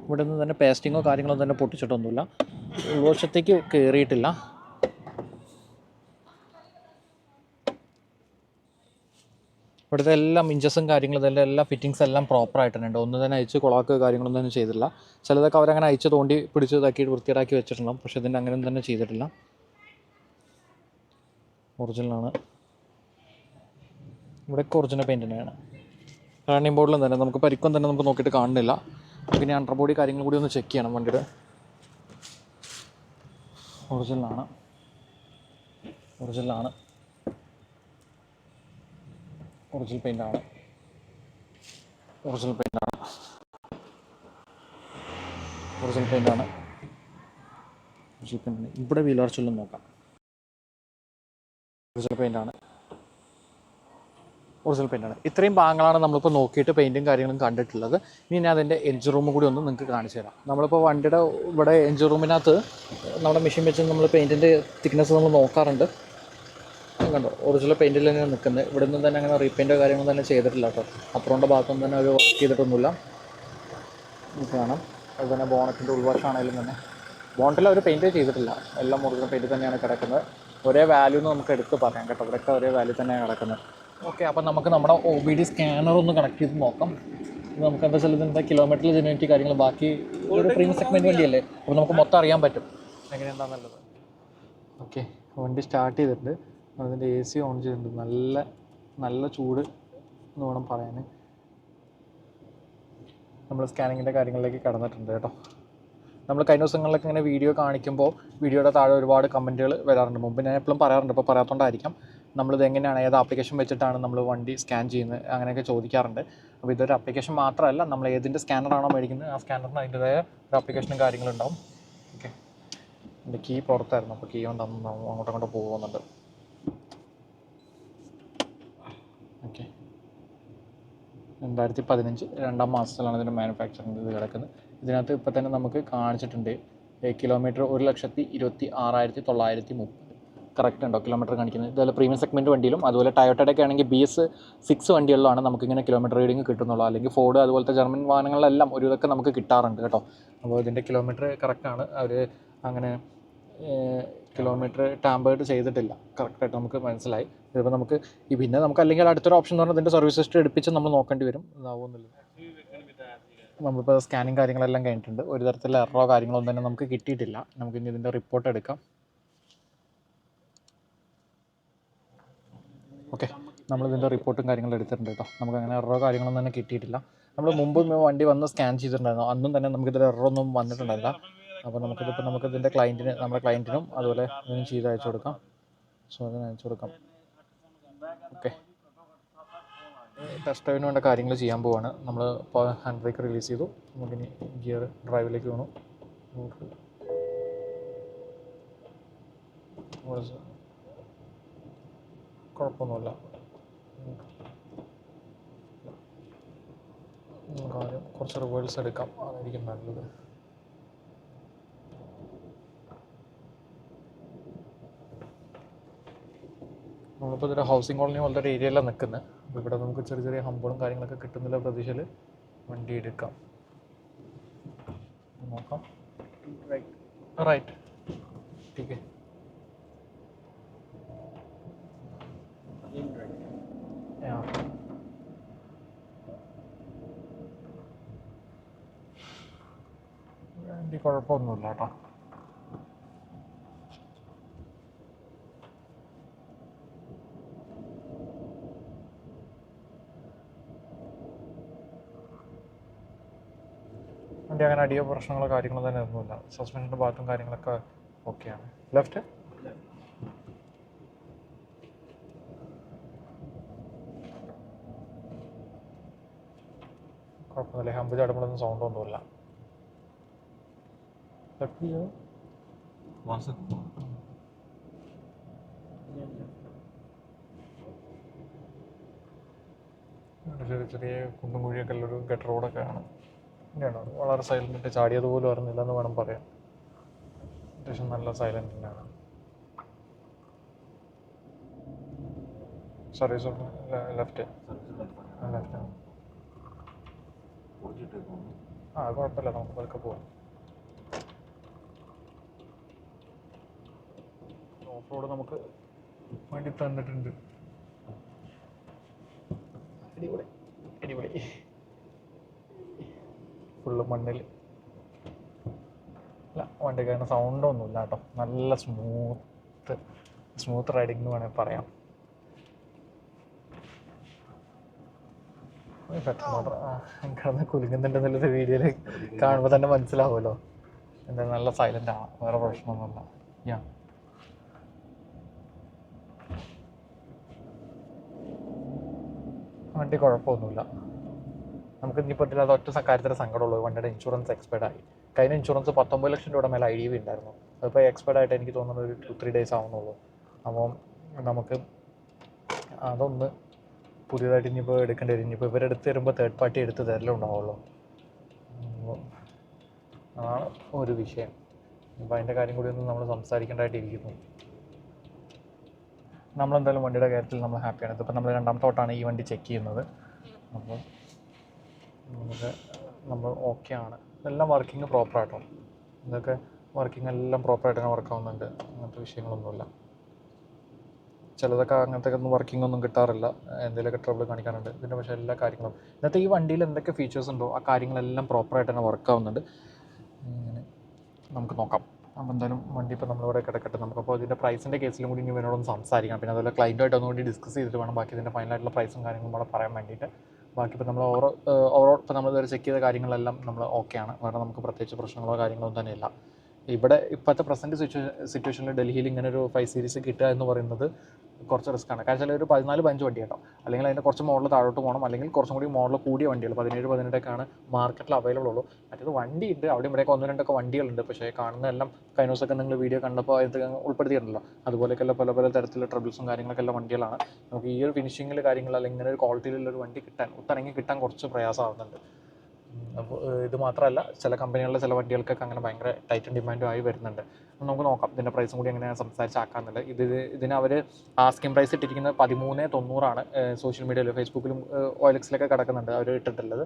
ഇവിടെ നിന്ന് തന്നെ പേസ്റ്റിങ്ങോ കാര്യങ്ങളോ തന്നെ പൊട്ടിച്ചിട്ടൊന്നുമില്ല. ഉൾവശത്തേക്ക് കയറിയിട്ടില്ല ഇവിടുത്തെ എല്ലാം ഇഞ്ചസും കാര്യങ്ങളും ഇതെല്ലാം എല്ലാ ഫിറ്റിങ്സ് എല്ലാം പ്രോപ്പർ ആയിട്ടുണ്ട് ഒന്നും തന്നെ അയച്ച് കുളാക്ക് കാര്യങ്ങളൊന്നും തന്നെ ചെയ്തില്ല. ചിലതൊക്കെ അവരങ്ങനെ അയച്ച് തോണ്ടി പിടിച്ച് ഇതാക്കി വൃത്തിയാക്കി വെച്ചിട്ടുണ്ടാവും. പക്ഷേ ഇതിന്റെ അങ്ങനെ തന്നെ ചെയ്തിട്ടില്ല. ഒറിജിനലാണ് ഇവിടെയൊക്കെ ഒറിജിനൽ പെയിന്റ് തന്നെയാണ്. റണ്ണിങ് ബോർഡിലും തന്നെ. നമുക്ക് പരിക്കും തന്നെ നമുക്ക് നോക്കിയിട്ട് കാണുന്നില്ല. പിന്നെ അണ്ടർബോഡി അണ്ടർ ബോഡി കാര്യങ്ങൾ കൂടി ഒന്ന് ചെക്ക് ചെയ്യണം വണ്ടിയുടെ. ഒറിജിനലാണ് ഒറിജിനലാണ് ഒറിജിനൽ പെയിന്റാണ് ഒറിജിനൽ പെയിന്റാണ് ഒറിജിനൽ പെയിന്റാണ് ഒറിജിനൽ പെയിന്റാണ് ഇവിടെ വീലാർച്ചെല്ലാം നോക്കാം. ഒറിജിനൽ പെയിന്റാണ് ഒറിജിനൽ പെയിന്റാണ് ഇത്രയും ഭാഗങ്ങളാണ് നമ്മളിപ്പോൾ നോക്കിയിട്ട് പെയിന്റും കാര്യങ്ങളും കണ്ടിട്ടുള്ളത്. ഇനി ഞാൻ അതിന്റെ എൻജിൻ റൂം കൂടി ഒന്ന് നിങ്ങൾക്ക് കാണിച്ചു തരാം. നമ്മളിപ്പോൾ വണ്ടിയുടെ ഇവിടെ എൻജിൻ റൂമിനകത്ത് നമ്മുടെ മെഷീൻ വെച്ച് നമ്മൾ പെയിന്റിന്റെ തിക്നെസ് നമ്മൾ നോക്കാറുണ്ട്. കണ്ടോ? ഒറിജിനൽ പെയിന്റിൽ തന്നെയാണ് നിൽക്കുന്നത് ഇവിടെ നിന്നും തന്നെ അങ്ങനെ റീപെയിന്റോ കാര്യങ്ങളോ തന്നെ ചെയ്തിട്ടില്ല കേട്ടോ. അപ്പുറന്റെ ഭാഗത്തൊന്നും തന്നെ ഒരു വർക്ക് ചെയ്തിട്ടൊന്നുമില്ല. ഇത് കാണാം. അത് തന്നെ ബോണറ്റിന്റെ ഉൾവശമാണെങ്കിലും തന്നെ. ബോണറ്റിൽ അവർ പെയിന്റ് ചെയ്തിട്ടില്ല. എല്ലാം ഒറിജിനൽ പെയിന്റ് തന്നെയാണ് കിടക്കുന്നത്. ഒരേ വാല്യൂ എന്ന് നമുക്ക് എടുത്ത് പറയാം കേട്ടോ. ഇവിടെയൊക്കെ ഒരേ വാല്യൂ തന്നെയാണ് കിടക്കുന്നത്. ഓക്കെ അപ്പോൾ നമുക്ക് നമ്മുടെ ഒ ബി ഡി സ്കാനർ ഒന്ന് കണക്ട് ചെയ്ത് നോക്കാം. നമുക്ക് എന്താ വെച്ചാൽ ഇതിന്റെ കിലോമീറ്ററിൽ ജനുവിറ്റി കാര്യങ്ങൾ ബാക്കി ഒരു പ്രീമിയം സെഗ്മെന്റ് വണ്ടിയല്ലേ? അപ്പോൾ നമുക്ക് മൊത്തം അറിയാൻ പറ്റും. എങ്ങനെയെന്താണെന്നുള്ളത് ഓക്കെ വണ്ടി സ്റ്റാർട്ട് ചെയ്തിട്ടുണ്ട്. അതിന്റെ എ സി ഓൺ ചെയ്തിട്ടുണ്ട്. നല്ല നല്ല ചൂട് എന്ന് വേണം പറയാൻ. നമ്മൾ സ്കാനിങ്ങിന്റെ കാര്യങ്ങളിലേക്ക് കടന്നിട്ടുണ്ട് കേട്ടോ. നമ്മൾ കഴിഞ്ഞ ദിവസങ്ങളിലൊക്കെ ഇങ്ങനെ വീഡിയോ കാണിക്കുമ്പോൾ വീഡിയോയുടെ താഴെ ഒരുപാട് കമന്റുകൾ വരാറുണ്ട്. മുമ്പ് ഞാൻ എപ്പോഴും പറയാറുണ്ട്. ഇപ്പോൾ പറയാത്തതുകൊണ്ടായിരിക്കാം നമ്മളിത് എങ്ങനെയാണ്? ഏത് ആപ്ലിക്കേഷൻ വെച്ചിട്ടാണ് നമ്മൾ വണ്ടി സ്കാൻ ചെയ്യുന്നത്? അങ്ങനെയൊക്കെ ചോദിക്കാറുണ്ട്. അപ്പോൾ ഇതൊരു ആപ്ലിക്കേഷൻ മാത്രമല്ല നമ്മൾ ഏതിന്റെ സ്കാനറാണോ മേടിക്കുന്നത്? ആ സ്കാനറിന് അതിന്റെതായ ഒരു ആപ്ലിക്കേഷനും കാര്യങ്ങളുണ്ടാവും ഓക്കെ എന്റെ കീ പുറത്തായിരുന്നു. അപ്പോൾ കീ കൊണ്ട് അങ്ങോട്ടും അങ്ങോട്ടും പോകുന്നുണ്ട് ഓക്കെ രണ്ടായിരത്തി പതിനഞ്ച് രണ്ടാം മാസത്തിലാണ് ഇതിന്റെ മാനുഫാക്ചറിങ് ഇത് കിടക്കുന്നത്. ഇതിനകത്ത് ഇപ്പോൾ തന്നെ നമുക്ക് കാണിച്ചിട്ടുണ്ട് കിലോമീറ്റർ ഒരു ലക്ഷത്തി ഇരുപത്തി ആറായിരത്തി തൊള്ളായിരത്തി മുപ്പത്. കറക്റ്റ് ഉണ്ടോ? കിലോമീറ്റർ കാണിക്കുന്നത്. ഇതുപോലെ പ്രീമിയം സെഗ്മെന്റ് വണ്ടിയിലും അതുപോലെ ടയോട്ടയുടെ ആണെങ്കിൽ ബി എസ് സിക്സ് വണ്ടികളിലാണ് നമുക്കിങ്ങനെ കിലോമീറ്റർ റീഡിങ് കിട്ടുന്നുള്ളൂ. അല്ലെങ്കിൽ ഫോർഡ് അതുപോലത്തെ ജർമ്മൻ വാഹനങ്ങളിലെല്ലാം ഒരു ഇതൊക്കെ നമുക്ക് കിട്ടാറുണ്ട് കേട്ടോ. അപ്പോൾ ഇതിന്റെ കിലോമീറ്റർ കറക്റ്റാണ് അവർ അങ്ങനെ കിലോമീറ്റർ ടാമ്പേർഡ് ചെയ്തിട്ടില്ല. കറക്റ്റായിട്ട് നമുക്ക് മനസ്സിലായി. ഇതിപ്പോൾ നമുക്ക് ഈ പിന്നെ നമുക്ക് അല്ലെങ്കിൽ അടുത്തൊരു ഓപ്ഷൻ എന്ന് പറഞ്ഞാൽ ഇതിന്റെ സർവീസ് ഹിസ്റ്ററി എടുപ്പിച്ച് നമ്മൾ നോക്കേണ്ടി വരും. ഇതാവുന്നില്ല നമ്മളിപ്പോൾ സ്കാനിങ് കാര്യങ്ങളെല്ലാം കഴിഞ്ഞിട്ടുണ്ട്. ഒരു തരത്തിലുള്ള എററോ കാര്യങ്ങളൊന്നും തന്നെ നമുക്ക് കിട്ടിയിട്ടില്ല. നമുക്ക് ഇനി ഇതിന്റെ റിപ്പോർട്ട് എടുക്കാം. ഓക്കെ നമ്മളിതിന്റെ റിപ്പോർട്ടും കാര്യങ്ങളും എടുത്തിട്ടുണ്ട് കേട്ടോ. നമുക്ക് അങ്ങനെ എററോ കാര്യങ്ങളൊന്നും തന്നെ കിട്ടിയിട്ടില്ല. നമ്മൾ മുമ്പ് വണ്ടി വന്ന് സ്കാൻ ചെയ്തിട്ടുണ്ടായിരുന്നു. അന്നും തന്നെ നമുക്കിതിൽ എററൊന്നും വന്നിട്ടുണ്ടായില്ല അപ്പോൾ നമുക്കിതിപ്പോൾ നമുക്ക് ഇതിന്റെ ക്ലയന്റിന് നമ്മുടെ ക്ലയന്റിനും അതുപോലെ ഇതിനും ചെയ്ത് അയച്ചു കൊടുക്കാം. സോ അതിന് അയച്ചു കൊടുക്കാം. ഓക്കെ ടെസ്റ്റ് ഡ്രൈവിന് വേണ്ട കാര്യങ്ങൾ ചെയ്യാൻ പോവാണ്. നമ്മൾ ഇപ്പോൾ ഹാൻഡ് ബ്രേക്ക് റിലീസ് ചെയ്തു. നമുക്കിനി ഗിയർ ഡ്രൈവിലേക്ക് വേണം കുഴപ്പമൊന്നുമില്ല. കുറച്ച് റിവേഴ്സ് എടുക്കാം. അതായിരിക്കും നല്ലത്. നമ്മളിപ്പോൾ ഇതൊരു ഹൗസിംഗ് കോളനി പോലത്തെ ഒരു ഏരിയയിലാണ് നിൽക്കുന്നത് അപ്പോൾ ഇവിടെ നമുക്ക് ചെറിയ ചെറിയ ഹമ്പുകളും കാര്യങ്ങളൊക്കെ കിട്ടുന്നില്ല പ്രതീക്ഷയിൽ വണ്ടി എടുക്കാം. നോക്കാം. Right right Yeah. വണ്ടി കുഴപ്പമൊന്നുമില്ല കേട്ടോ വണ്ടി അങ്ങനെ അടിയോ പ്രശ്നങ്ങളോ കാര്യങ്ങളോ തന്നെ ഒന്നുമില്ല. സസ്പെൻഷന്റെ ഭാഗത്തും കാര്യങ്ങളൊക്കെ ഓക്കെയാണ് ലെഫ്റ്റ് കുഴപ്പമൊന്നുമില്ല. ഹമ്പ് ചാടുമ്പോഴൊന്നും സൗണ്ട് ഒന്നുമില്ല. ചെറിയ കുണ്ടും കുഴിയൊക്കെ ഉള്ളൊരു ഗട്ടർ റോഡൊക്കെ ആണ് തന്നെയാണ്. വളരെ സൈലന്റ് ചാടിയത് പോലും അറിഞ്ഞില്ല എന്ന് വേണം പറയാം അത്യാവശ്യം നല്ല സൈലന്റ് തന്നെയാണ്. സർവീസ് ലെഫ്റ്റ് ലെഫ്റ്റ് ആ കുഴപ്പമില്ല. നമുക്ക് പതുക്കെ പോവാം. ഓഫ് റോഡ് നമുക്ക് വേണ്ടി തന്നിട്ടുണ്ട്. അടിപൊളി. അടിപൊളി. ഫുള്ള് മണ്ണിൽ അല്ല വണ്ടിക്ക് കാരണം സൗണ്ടൊന്നുമില്ല കേട്ടോ. നല്ല സ്മൂത്ത് സ്മൂത്ത് റൈഡിംഗ് എന്ന് വേണമെങ്കിൽ പറയാം. പെട്ടെന്ന് കുലുങ്ങുന്നുണ്ട് എന്നുള്ളൊരു കിടന്ന് കുലുങ്ങുന്നുണ്ടെന്നുള്ളത് വീഡിയോയിൽ കാണുമ്പോൾ തന്നെ മനസ്സിലാവുമല്ലോ. എന്താ നല്ല സൈലന്റ് ആണ് വേറെ പ്രശ്നമൊന്നുമില്ല. ഞാൻ വണ്ടി കുഴപ്പമൊന്നുമില്ല. നമുക്ക് ഇനി പറ്റില്ല അത് ഒറ്റ കാര്യത്തിൽ സങ്കടമുള്ളൂ. വണ്ടിയുടെ ഇൻഷുറൻസ് എക്സ്പയർഡ് ആയി. കഴിഞ്ഞ ഇൻഷുറൻസ് പത്തൊമ്പത് ലക്ഷം രൂപയുടെ മേലെ ഐ ഡി വി ഉണ്ടായിരുന്നു. അതിപ്പോൾ എക്സ്പയർഡ് ആയിട്ട് എനിക്ക് തോന്നുന്നത് ഒരു ടു ത്രീ ഡേയ്സ് ആവുന്നുള്ളൂ. അപ്പം നമുക്ക് അതൊന്ന് പുതിയതായിട്ട് ഇനിയിപ്പോൾ എടുക്കേണ്ടി വരും. ഇനിയിപ്പോൾ ഇവരെടുത്ത് തരുമ്പോൾ തേർഡ് പാർട്ടി എടുത്ത് തരലേ ഉണ്ടാവുള്ളൂ. ഉം. അതാണ് ഒരു വിഷയം. അപ്പോൾ അതിന്റെ കാര്യം കൂടി ഒന്ന് നമ്മൾ സംസാരിക്കേണ്ടതായിട്ടിരിക്കുന്നു നമ്മളെന്തായാലും വണ്ടിയുടെ കാര്യത്തിൽ നമ്മൾ ഹാപ്പിയാണ് ഇതിപ്പോൾ നമ്മൾ രണ്ടാമത്തെ തൊട്ടാണ് ഈ വണ്ടി ചെക്ക് ചെയ്യുന്നത്. അപ്പോൾ നമുക്ക് നമ്മൾ ഓക്കെ ആണ്. ഇതെല്ലാം വർക്കിംഗ് പ്രോപ്പറായിട്ടോ ഇതൊക്കെ വർക്കിംഗ് എല്ലാം പ്രോപ്പറായിട്ട് തന്നെ വർക്ക് ആവുന്നുണ്ട്. അങ്ങനത്തെ വിഷയങ്ങളൊന്നുമില്ല. ചിലതൊക്കെ അങ്ങനത്തെ ഒന്നും വർക്കിംഗ് ഒന്നും കിട്ടാറില്ല. എന്തെങ്കിലുമൊക്കെ ട്രബിൾ കാണിക്കാറുണ്ട് ഇതിന്റെ പക്ഷേ എല്ലാ കാര്യങ്ങളും. ഇന്നത്തെ ഈ വണ്ടിയിൽ എന്തൊക്കെ ഫീച്ചേഴ്സ് ഉണ്ടോ? ആ കാര്യങ്ങളെല്ലാം പ്രോപ്പറായിട്ട് തന്നെ വർക്ക് ആവുന്നുണ്ട്. ഇങ്ങനെ നമുക്ക് നോക്കാം. അപ്പോൾ എന്തായാലും വണ്ടി ഇപ്പോൾ നമ്മളിവിടെ കിടക്കട്ടെ. നമുക്കപ്പോൾ ഇതിന്റെ പ്രൈസിന്റെ കേസിലും കൂടി ഇനി ഇവനോടൊന്ന് സംസാരിക്കാം. പിന്നെ അതുപോലെ ക്ലൈന്റുമായിട്ട് ഒന്നുകൂടി ഡിസ്കസ് ചെയ്തിട്ട് വേണം ബാക്കി ഇതിന്റെ ഫൈനലായിട്ടുള്ള പ്രൈസും കാര്യങ്ങളും കൂടെ പറയാൻ വേണ്ടിയിട്ട്. ബാക്കി ഇപ്പോൾ നമ്മൾ ഓവർ ഓവറോൾ ഇപ്പോൾ നമ്മൾ ഇതുവരെ ചെക്ക് ചെയ്ത കാര്യങ്ങളെല്ലാം നമ്മൾ ഓക്കെയാണ് വേറെ നമുക്ക് പ്രത്യേകിച്ച് പ്രശ്നങ്ങളോ കാര്യങ്ങളോ ഒന്നും തന്നെ ഇല്ല ഇവിടെ ഇപ്പോഴത്തെ പ്രസന്റ് സിറ്റുവേഷൻ സിറ്റുവേഷനിൽ ഡൽഹിയിൽ ഇങ്ങനെ ഒരു ഫൈവ് സീരീസ് കിട്ടുക എന്ന് പറയുന്നത് കുറച്ച് റിസ്ക് ആണ്. കാരണം വെച്ചാൽ ഒരു പതിനാല് പഞ്ച് വണ്ടി കേട്ടോ. അല്ലെങ്കിൽ അതിന്റെ കുറച്ച് മോഡൽ താഴോട്ട് പോകണം. അല്ലെങ്കിൽ കുറച്ചും കൂടി മോഡൽ കൂടിയ വണ്ടികൾ പതിനേഴ് പതിനെട്ടൊക്കെയാണ് മാർക്കറ്റിൽ അവൈലബിൾ ഉള്ളൂ. മറ്റേത് വണ്ടി ഉണ്ട് അവിടെ ഇവിടെയൊക്കെ ഒന്ന് രണ്ടൊക്കെ വണ്ടികളുണ്ട്. പക്ഷേ കാണുന്നതെല്ലാം എല്ലാം കൈനോസൊക്കെ നിങ്ങൾ വീഡിയോ കണ്ടപ്പോൾ അതിനകത്ത് ഉൾപ്പെടുത്തിയിട്ടുണ്ടല്ലോ. അതുപോലെയൊക്കെയുള്ള പല പല തരത്തിലുള്ള ട്രബിൾസും കാര്യങ്ങളൊക്കെ എല്ലാം വണ്ടികളാണ്. നമുക്ക് ഈ ഒരു ഫിനിഷിങ്ങിൽ കാര്യങ്ങൾ അല്ലെങ്കിൽ ഇങ്ങനെ ഒരു ക്വാളിറ്റിയിലുള്ള ഒരു വണ്ടി കിട്ടാൻ ഒത്തിറങ്ങി കിട്ടാൻ കുറച്ച് പ്രയാസമാകുന്നുണ്ട് അപ്പോൾ ഇത് മാത്രമല്ല ചില കമ്പനികളിലെ ചില വണ്ടികൾക്കൊക്കെ അങ്ങനെ ഭയങ്കര ടൈറ്റ് ഡിമാൻഡും ആയി വരുന്നുണ്ട്. നമുക്ക് നോക്കാം. ഇതിന്റെ പ്രൈസും കൂടി എങ്ങനെ സംസാരിച്ചാക്കാന്നുള്ളത്. ഇത് ഇതിന് അവർ ആസ്കിംഗ് പ്രൈസ് ഇട്ടിരിക്കുന്നത് പതിമൂന്ന് തൊണ്ണൂറാണ്. സോഷ്യൽ മീഡിയയിൽ ഫേസ്ബുക്കിലും ഓയിലക്സിലൊക്കെ കിടക്കുന്നുണ്ട് അവർ ഇട്ടിട്ടുള്ളത്.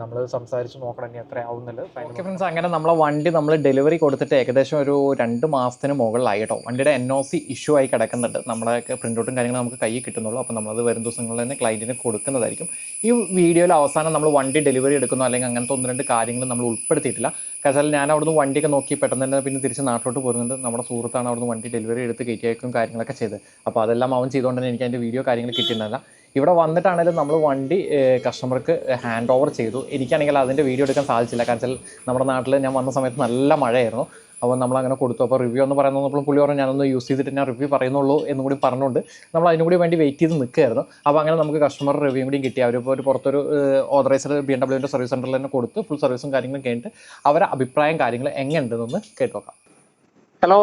നമ്മൾ സംസാരിച്ച് നോക്കണം ഇനി എത്ര ആവുന്നുള്ളത് ഫ്രണ്ട്സ് അങ്ങനെ നമ്മളെ വണ്ടി നമ്മൾ ഡെലിവറി കൊടുത്തിട്ട് ഏകദേശം ഒരു രണ്ട് മാസത്തിന് മുകളിലായി കേട്ടോ. വണ്ടിയുടെ എൻ ഒ സി ഇഷ്യൂ ആയി കിടക്കുന്നുണ്ട്. നമ്മുടെ പ്രിന്റൗട്ടും കാര്യങ്ങളും നമുക്ക് കയ്യിൽ കിട്ടുന്നുള്ളൂ. അപ്പോൾ നമ്മളത് വരും ദിവസങ്ങളിൽ തന്നെ ക്ലയന്റിന് കൊടുക്കുന്നതായിരിക്കും. ഈ വീഡിയോയിൽ അവസാനം നമ്മൾ വണ്ടി ഡെലിവറി എടുക്കുന്നു അല്ലെങ്കിൽ അങ്ങനത്തെ ഒന്ന് രണ്ട് കാര്യങ്ങൾ നമ്മൾ ഉൾപ്പെടുത്തിയിട്ടില്ല. കാരണം ഞാൻ അവിടുന്ന് വണ്ടിയൊക്കെ നോക്കി പെട്ടെന്ന് തന്നെ പിന്നെ തിരിച്ച് നാട്ടിലോട്ട് പോരുന്നുണ്ട്. നമ്മുടെ സുഹൃത്താണ് അവിടുന്ന് വണ്ടി ഡെലിവറി എടുത്ത് കയറ്റിയേക്കും കാര്യങ്ങളൊക്കെ ചെയ്ത് അപ്പോൾ അതെല്ലാം അവൻ ചെയ്തുകൊണ്ട് തന്നെ എനിക്ക് അതിന്റെ വീഡിയോ കാര്യങ്ങൾ കിട്ടിയിട്ടുണ്ടല്ല ഇവിടെ വന്നിട്ടാണെങ്കിലും നമ്മൾ വണ്ടി കസ്റ്റമർക്ക് ഹാൻഡ് ഓവർ ചെയ്തു. എനിക്കാണെങ്കിൽ അതിന്റെ വീഡിയോ എടുക്കാൻ സാധിച്ചില്ല. കാരണം നമ്മുടെ നാട്ടിൽ ഞാൻ വന്ന സമയത്ത് നല്ല മഴയായിരുന്നു. അപ്പോൾ നമ്മൾ അങ്ങനെ കൊടുത്തു. അപ്പോൾ റിവ്യൂ എന്ന് പറയുന്നത് നമ്മൾ പുള്ളി പറഞ്ഞു ഞാനൊന്ന് യൂസ് ചെയ്തിട്ട് ഞാൻ റിവ്യൂ പറയുന്നുള്ളൂ എന്നും കൂടി പറഞ്ഞുകൊണ്ട് നമ്മൾ അതിനും കൂടി വേണ്ടി വെയിറ്റ് ചെയ്ത് നിൽക്കുകയായിരുന്നു. അപ്പോൾ അങ്ങനെ നമുക്ക് കസ്റ്റമർ റിവ്യൂ കൂടി കിട്ടി. അവരിപ്പോൾ ഒരു പുറത്തൊരു ഓതറൈസ്ഡ് ബി എം ഡബ്ല്യൂന്റെ സർവീസ് സെന്ററിൽ തന്നെ കൊടുത്ത് ഫുൾ സർവീസും കാര്യങ്ങളും കഴിഞ്ഞിട്ട് അവരുടെ അഭിപ്രായം കാര്യങ്ങൾ എങ്ങനെയുണ്ടെന്നൊന്ന് കേട്ടോക്കാം ഹലോ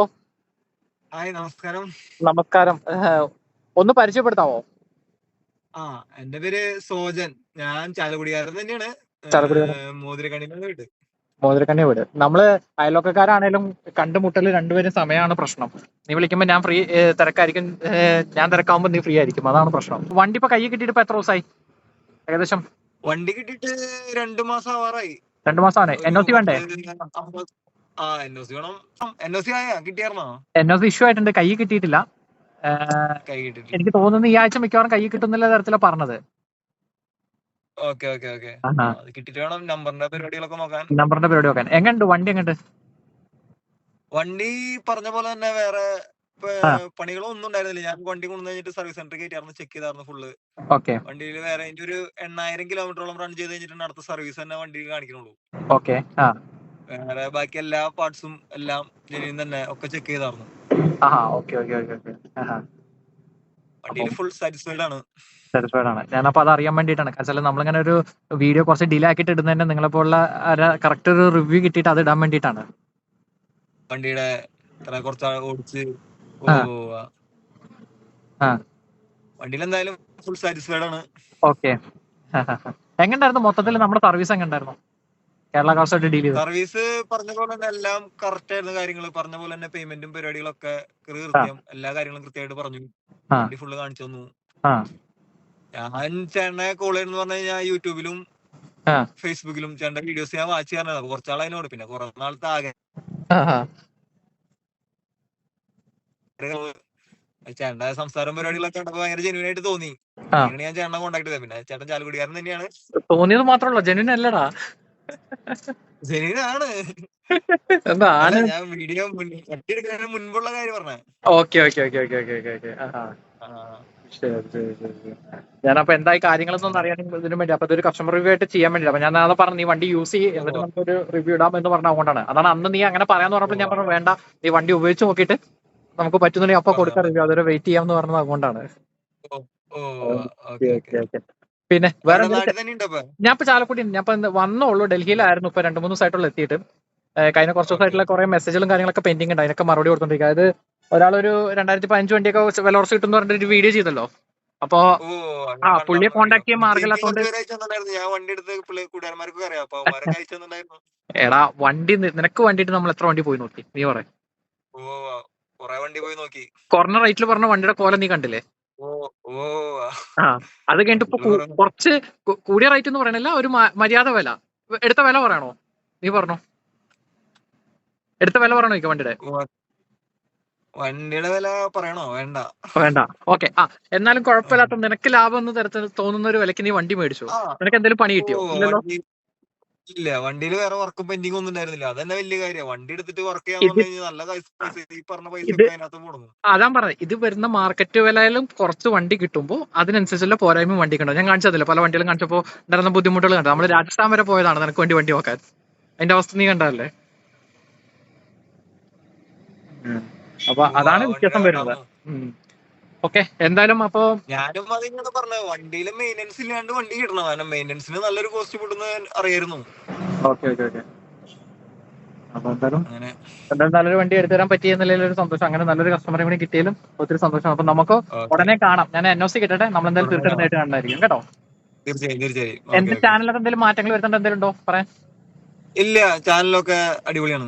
ഹായ് നമസ്കാരം. നമസ്കാരം. ഒന്ന് പരിചയപ്പെടുത്താമോ? ആ എന്റെ പേര് സോജൻ. ഞാൻ ചാലക്കുടിക്കാരൻ തന്നെയാണ്. മോതിരക്കണ്ണിന്റെ വീട്. മോതിരക്കണ്ണി വീട്. നമ്മൾ അയൽവക്കക്കാരാണേലും കണ്ടുമുട്ടൽ രണ്ടുപേരും സമയമാണ് പ്രശ്നം. നീ വിളിക്കുമ്പോ ഞാൻ ഫ്രീ തിരക്കായിരിക്കും ഞാൻ തിരക്കാവുമ്പോ നീ ഫ്രീ ആയിരിക്കും. അതാണ് പ്രശ്നം. വണ്ടി ഇപ്പൊ കൈ കിട്ടിയിട്ട് ഇപ്പൊ എത്ര ദിവസമായി ഏകദേശം? വണ്ടി കിട്ടിയിട്ട് രണ്ടു മാസം ആവാറായി. രണ്ടു മാസമാണ് എൻ ഒ സി വേണ്ടേ? എൻ ഒ സി ഇഷ്യൂ ആയിട്ടുണ്ട്. കൈ കിട്ടിയിട്ടില്ല. എനിക്ക് തോന്നുന്നു ഈ ആഴ്ച മിക്കവാറും കൈ കിട്ടുന്നില്ല തരത്തിലാണ് പറഞ്ഞത്. Okay okay okay. ആഹാ. അത് കിട്ടിട്ട് വേണം നമ്പറിന്റെ പരിപാടികളൊക്കെ നോക്കാൻ. നമ്പറിന്റെ പരിപാടി നോക്കാൻ. എങ്ങനെയുണ്ട് വണ്ടി എങ്ങോട്ട്? വണ്ടി പറഞ്ഞ പോലെ തന്നെ വേറെ. പണികളൊന്നും ഉണ്ടായിരുന്നില്ല. ഞാൻ വണ്ടി കൊണ്ടു കഴിഞ്ഞിട്ട് സർവീസ് സെന്റർ കയറ്റിയായിരുന്നു ചെക്ക് ചെയ്തായിരുന്നു ഫുള്ള് ഓക്കെ. വണ്ടിയിൽ വേറെ അതിന്റെ ഒരു എണ്ണായിരം കിലോമീറ്ററോളം റൺ ചെയ്ത് കഴിഞ്ഞിട്ട് അടുത്ത സർവീസ് തന്നെ വണ്ടിയിൽ കാണിക്കണുള്ളൂ. ഓക്കെ വേറെ ബാക്കി എല്ലാ പാർട്സും എല്ലാം ജെനുവിൻ തന്നെ ഒക്കെ ചെക്ക് ചെയ്തായിരുന്നു. ആഹാ ഓക്കെ ഓക്കെ ഓക്കെ ഓക്കെ. ആഹാ. വണ്ടിയിൽ ഫുൾ സാറ്റിസ്ഫൈഡ് ആണ്. സാറ്റിസ്ഫൈഡ് ആണ്. ഞാനപ്പോൾ അത് അറിയാൻ വേണ്ടിയിട്ടാണ്. കാരണം നമ്മളിങ്ങനെ ഒരു വീഡിയോ കുറച്ച് ഡിലേ ആക്കിയിട്ട് ഇടുന്നതിന് നിങ്ങളെപ്പോലുള്ള കറക്റ്റ് ഒരു റിവ്യൂ കിട്ടിയിട്ട് അത് ഇടാൻ വേണ്ടിയിട്ടാണ്. വണ്ടിയുടെ കുറച്ച് ഓടിച്ച്. വണ്ടിയിൽ എന്തായാലും ഫുൾ സാറ്റിസ്ഫൈഡ് ആണ്. ഓക്കെ എങ്ങണ്ടായിരുന്നു മൊത്തത്തിൽ നമ്മുടെ സർവീസ് എങ്ങണ്ടായിരുന്നു കേരള കാർസായിട്ട് ഡീൽ ചെയ്തു സർവീസ് പറഞ്ഞ പോലെ തന്നെ എല്ലാം കറക്റ്റ് ആയിരുന്നു കാര്യങ്ങൾ പറഞ്ഞ പോലെ തന്നെ പേയ്മെന്റും പരിപാടികളൊക്കെ കൃത്യം എല്ലാ കാര്യങ്ങളും കൃത്യമായിട്ട് പറഞ്ഞു. വണ്ടി ഫുള്ള് കാണിച്ചു തന്നു. ഞാൻ ചേട്ടനെ കോൾ എന്ന് പറഞ്ഞു കഴിഞ്ഞാൽ യൂട്യൂബിലും. ഫേസ്ബുക്കിലും ചേട്ടന്റെ വീഡിയോസ് ഞാൻ വാച്ച് ചെയ്യാറുണ്ട്. കുറച്ചാൾ അതിനോട്. പിന്നെ കുറെ നാളത്തെ ആകെ ചേട്ടന്റെ സംസാരം പരിപാടികളൊക്കെ കണ്ടപ്പോ ഭയങ്കര ജെന്യൂൻ ആയിട്ട് തോന്നി. അങ്ങനെയാണ് ഞാൻ ചേട്ടനെ കോണ്ടാക്ട് ചെയ്തത്. പിന്നെ ചേട്ടൻ ചാലുകുടിക്കാരൻ തന്നെയാണ്. തോന്നിയത് മാത്രമല്ല. ജെന്യൂൻ അല്ലടാ. അല്ല, ഞാൻ വീഡിയോ മുൻപുള്ള കാര്യം പറഞ്ഞേ. Okay okay okay okay okay okay okay. ഞാനപ്പോ എന്തായി കാര്യങ്ങളൊന്നും അറിയാൻ ഇതിനു വേണ്ടി. അപ്പൊ ഇതൊരു കസ്റ്റമർ റിവ്യൂ ആയിട്ട് ചെയ്യാൻ വേണ്ടി. അപ്പൊ ഞാൻ നാളെ പറഞ്ഞു നീ വണ്ടി യൂസ് ചെയ്യും. എന്നിട്ട് നമുക്കൊരു റിവ്യൂ ഇടാം എന്ന് പറഞ്ഞ അതുകൊണ്ടാണ്. അതാണ് അന്ന് നീ അങ്ങനെ പറയാന്ന് പറഞ്ഞപ്പോൾ ഞാൻ പറഞ്ഞു വേണ്ട നീ വണ്ടി ഉപയോഗിച്ച് നോക്കിയിട്ട് നമുക്ക് പറ്റുന്നുണ്ടെങ്കിൽ അപ്പൊ കൊടുക്കാം റിവ്യൂ അതൊരു വെയിറ്റ് ചെയ്യാമെന്ന് പറഞ്ഞത് അതുകൊണ്ടാണ്. Oh okay okay. പിന്നെ വേറെ ഞാൻ ഇപ്പൊ ചാലക്കുടി ഞാൻ ഇപ്പൊ വന്നോളൂ ഡൽഹിയിലായിരുന്നു ഇപ്പൊ രണ്ടു മൂന്ന് ദിവസമായിട്ടുള്ള എത്തിയിട്ട്. കഴിഞ്ഞ കുറച്ച് ദിവസമായിട്ടുള്ള കുറെ മെസ്സേജുകളും കാര്യങ്ങളൊക്കെ പെൻഡിങ് ഉണ്ട്. അതിനൊക്കെ മറുപടി കൊടുത്തോണ്ടിരിക്കുക അതായത് ഒരാളൊരു രണ്ടായിരത്തി പതിനഞ്ച് വണ്ടിയൊക്കെ വില കുറച്ച് കിട്ടും പറഞ്ഞിട്ട് ഒരു വീഡിയോ ചെയ്തല്ലോ. അപ്പോ ആ, പുള്ളിയെ കോണ്ടാക്ട് ചെയ്യാൻ അയച്ചു എടാ വണ്ടി നിനക്ക് വണ്ടിയിട്ട് നമ്മൾ എത്ര വണ്ടി പോയി നോക്കി? നീ പറ. ഓ കൊറേ വണ്ടി പോയി നോക്കി. കുറഞ്ഞ റേറ്റിൽ പറഞ്ഞ വണ്ടിയുടെ കോല നീ കണ്ടില്ലേ? ആ. അത് കഴിഞ്ഞിട്ട് ഇപ്പൊ കുറച്ച് കൂടിയ റേറ്റ് എന്ന് പറയണില്ല ഒരു മര്യാദ വില. എടുത്ത വില പറയണോ? നീ പറഞ്ഞോ. എടുത്ത വില പറയണോ എനിക്ക് വണ്ടിയുടെ? വണ്ടിയുടെ വില പറയണോ? വേണ്ട. വേണ്ട. ഓക്കെ ആ. എന്നാലും കുഴപ്പമില്ലാത്ത നിനക്ക് ലാഭം എന്ന് തരത്തിൽ തോന്നുന്ന ഒരു വിലക്ക് നീ വണ്ടി മേടിച്ചു? നിനക്ക് എന്തെങ്കിലും പണി കിട്ടിയോ? ഇല്ലല്ലോ? ഇല്ല വണ്ടിയിൽ വേറെ വർക്കും പെൻഡിങ് ഒന്നും ഉണ്ടായിരുന്നില്ല. അതന്നെ വലിയ കാര്യം. വണ്ടി എടുത്തിട്ട് വർക്ക് ചെയ്യാൻ അതാ കഴിഞ്ഞാൽ നല്ല ഈ പറഞ്ഞ പൈസ ഇത് ഒക്കെ അതിനകത്ത് മുടങ്ങും അതാൻ പറഞ്ഞത്. ഇത് വരുന്ന മാർക്കറ്റ് വിലയിലും കുറച്ച് വണ്ടി കിട്ടുമ്പോൾ അതിനനുസരിച്ചുള്ള പോരായ്മ വണ്ടി കണ്ടോ? ഞാൻ കാണിച്ചതില്ല പല വണ്ടികളും കാണിച്ചപ്പോൾ ഉണ്ടായിരുന്ന ബുദ്ധിമുട്ടുകൾ കണ്ടു? നമ്മൾ രാജസ്ഥാൻ വരെ പോയതാണ് നിനക്ക് വേണ്ടി വണ്ടി നോക്കാൻ. അതിന്റെ അവസ്ഥ നീ കണ്ടതല്ലേ? അപ്പൊ അതാണ് വ്യത്യാസം വരുന്നത്. ഓക്കെ എന്തായാലും അപ്പൊ ഞാനും അതിങ്ങനെ പറഞ്ഞ വണ്ടിയിൽ മെയിന്റെനൻസ് ഇല്ലാണ്ട് വണ്ടി കിട്ടണം. കാരണം മെയിന്റെനൻസിന് നല്ലൊരു കോസ്റ്റ് പെടുന്ന അറിയായിരുന്നു. Okay okay okay. അപ്പൊ എന്തായാലും എന്തായാലും നല്ലൊരു വണ്ടി എടുത്തു തരാൻ പറ്റിയ ഒരു സന്തോഷം. അങ്ങനെ നല്ലൊരു കസ്റ്റമറെ കൂടി കിട്ടിയാലും ഒത്തിരി സന്തോഷം. അപ്പൊ നമുക്ക് ഉടനെ കാണാം. ഞാൻ എൻ ഒ സി കിട്ടട്ടെ? നമ്മൾ എന്തായാലും തീർച്ചയായിട്ടും കാണുന്നതായിരിക്കും കേട്ടോ? തീർച്ചയായും തീർച്ചയായും. എന്റെ. ചാനലിൽ എന്തെങ്കിലും മാറ്റങ്ങൾ വരുത്തേണ്ട എന്തെങ്കിലും ഉണ്ടോ? പറയാൻ. ഇല്ല ചാനലൊക്കെ അടിപൊളിയാണ്.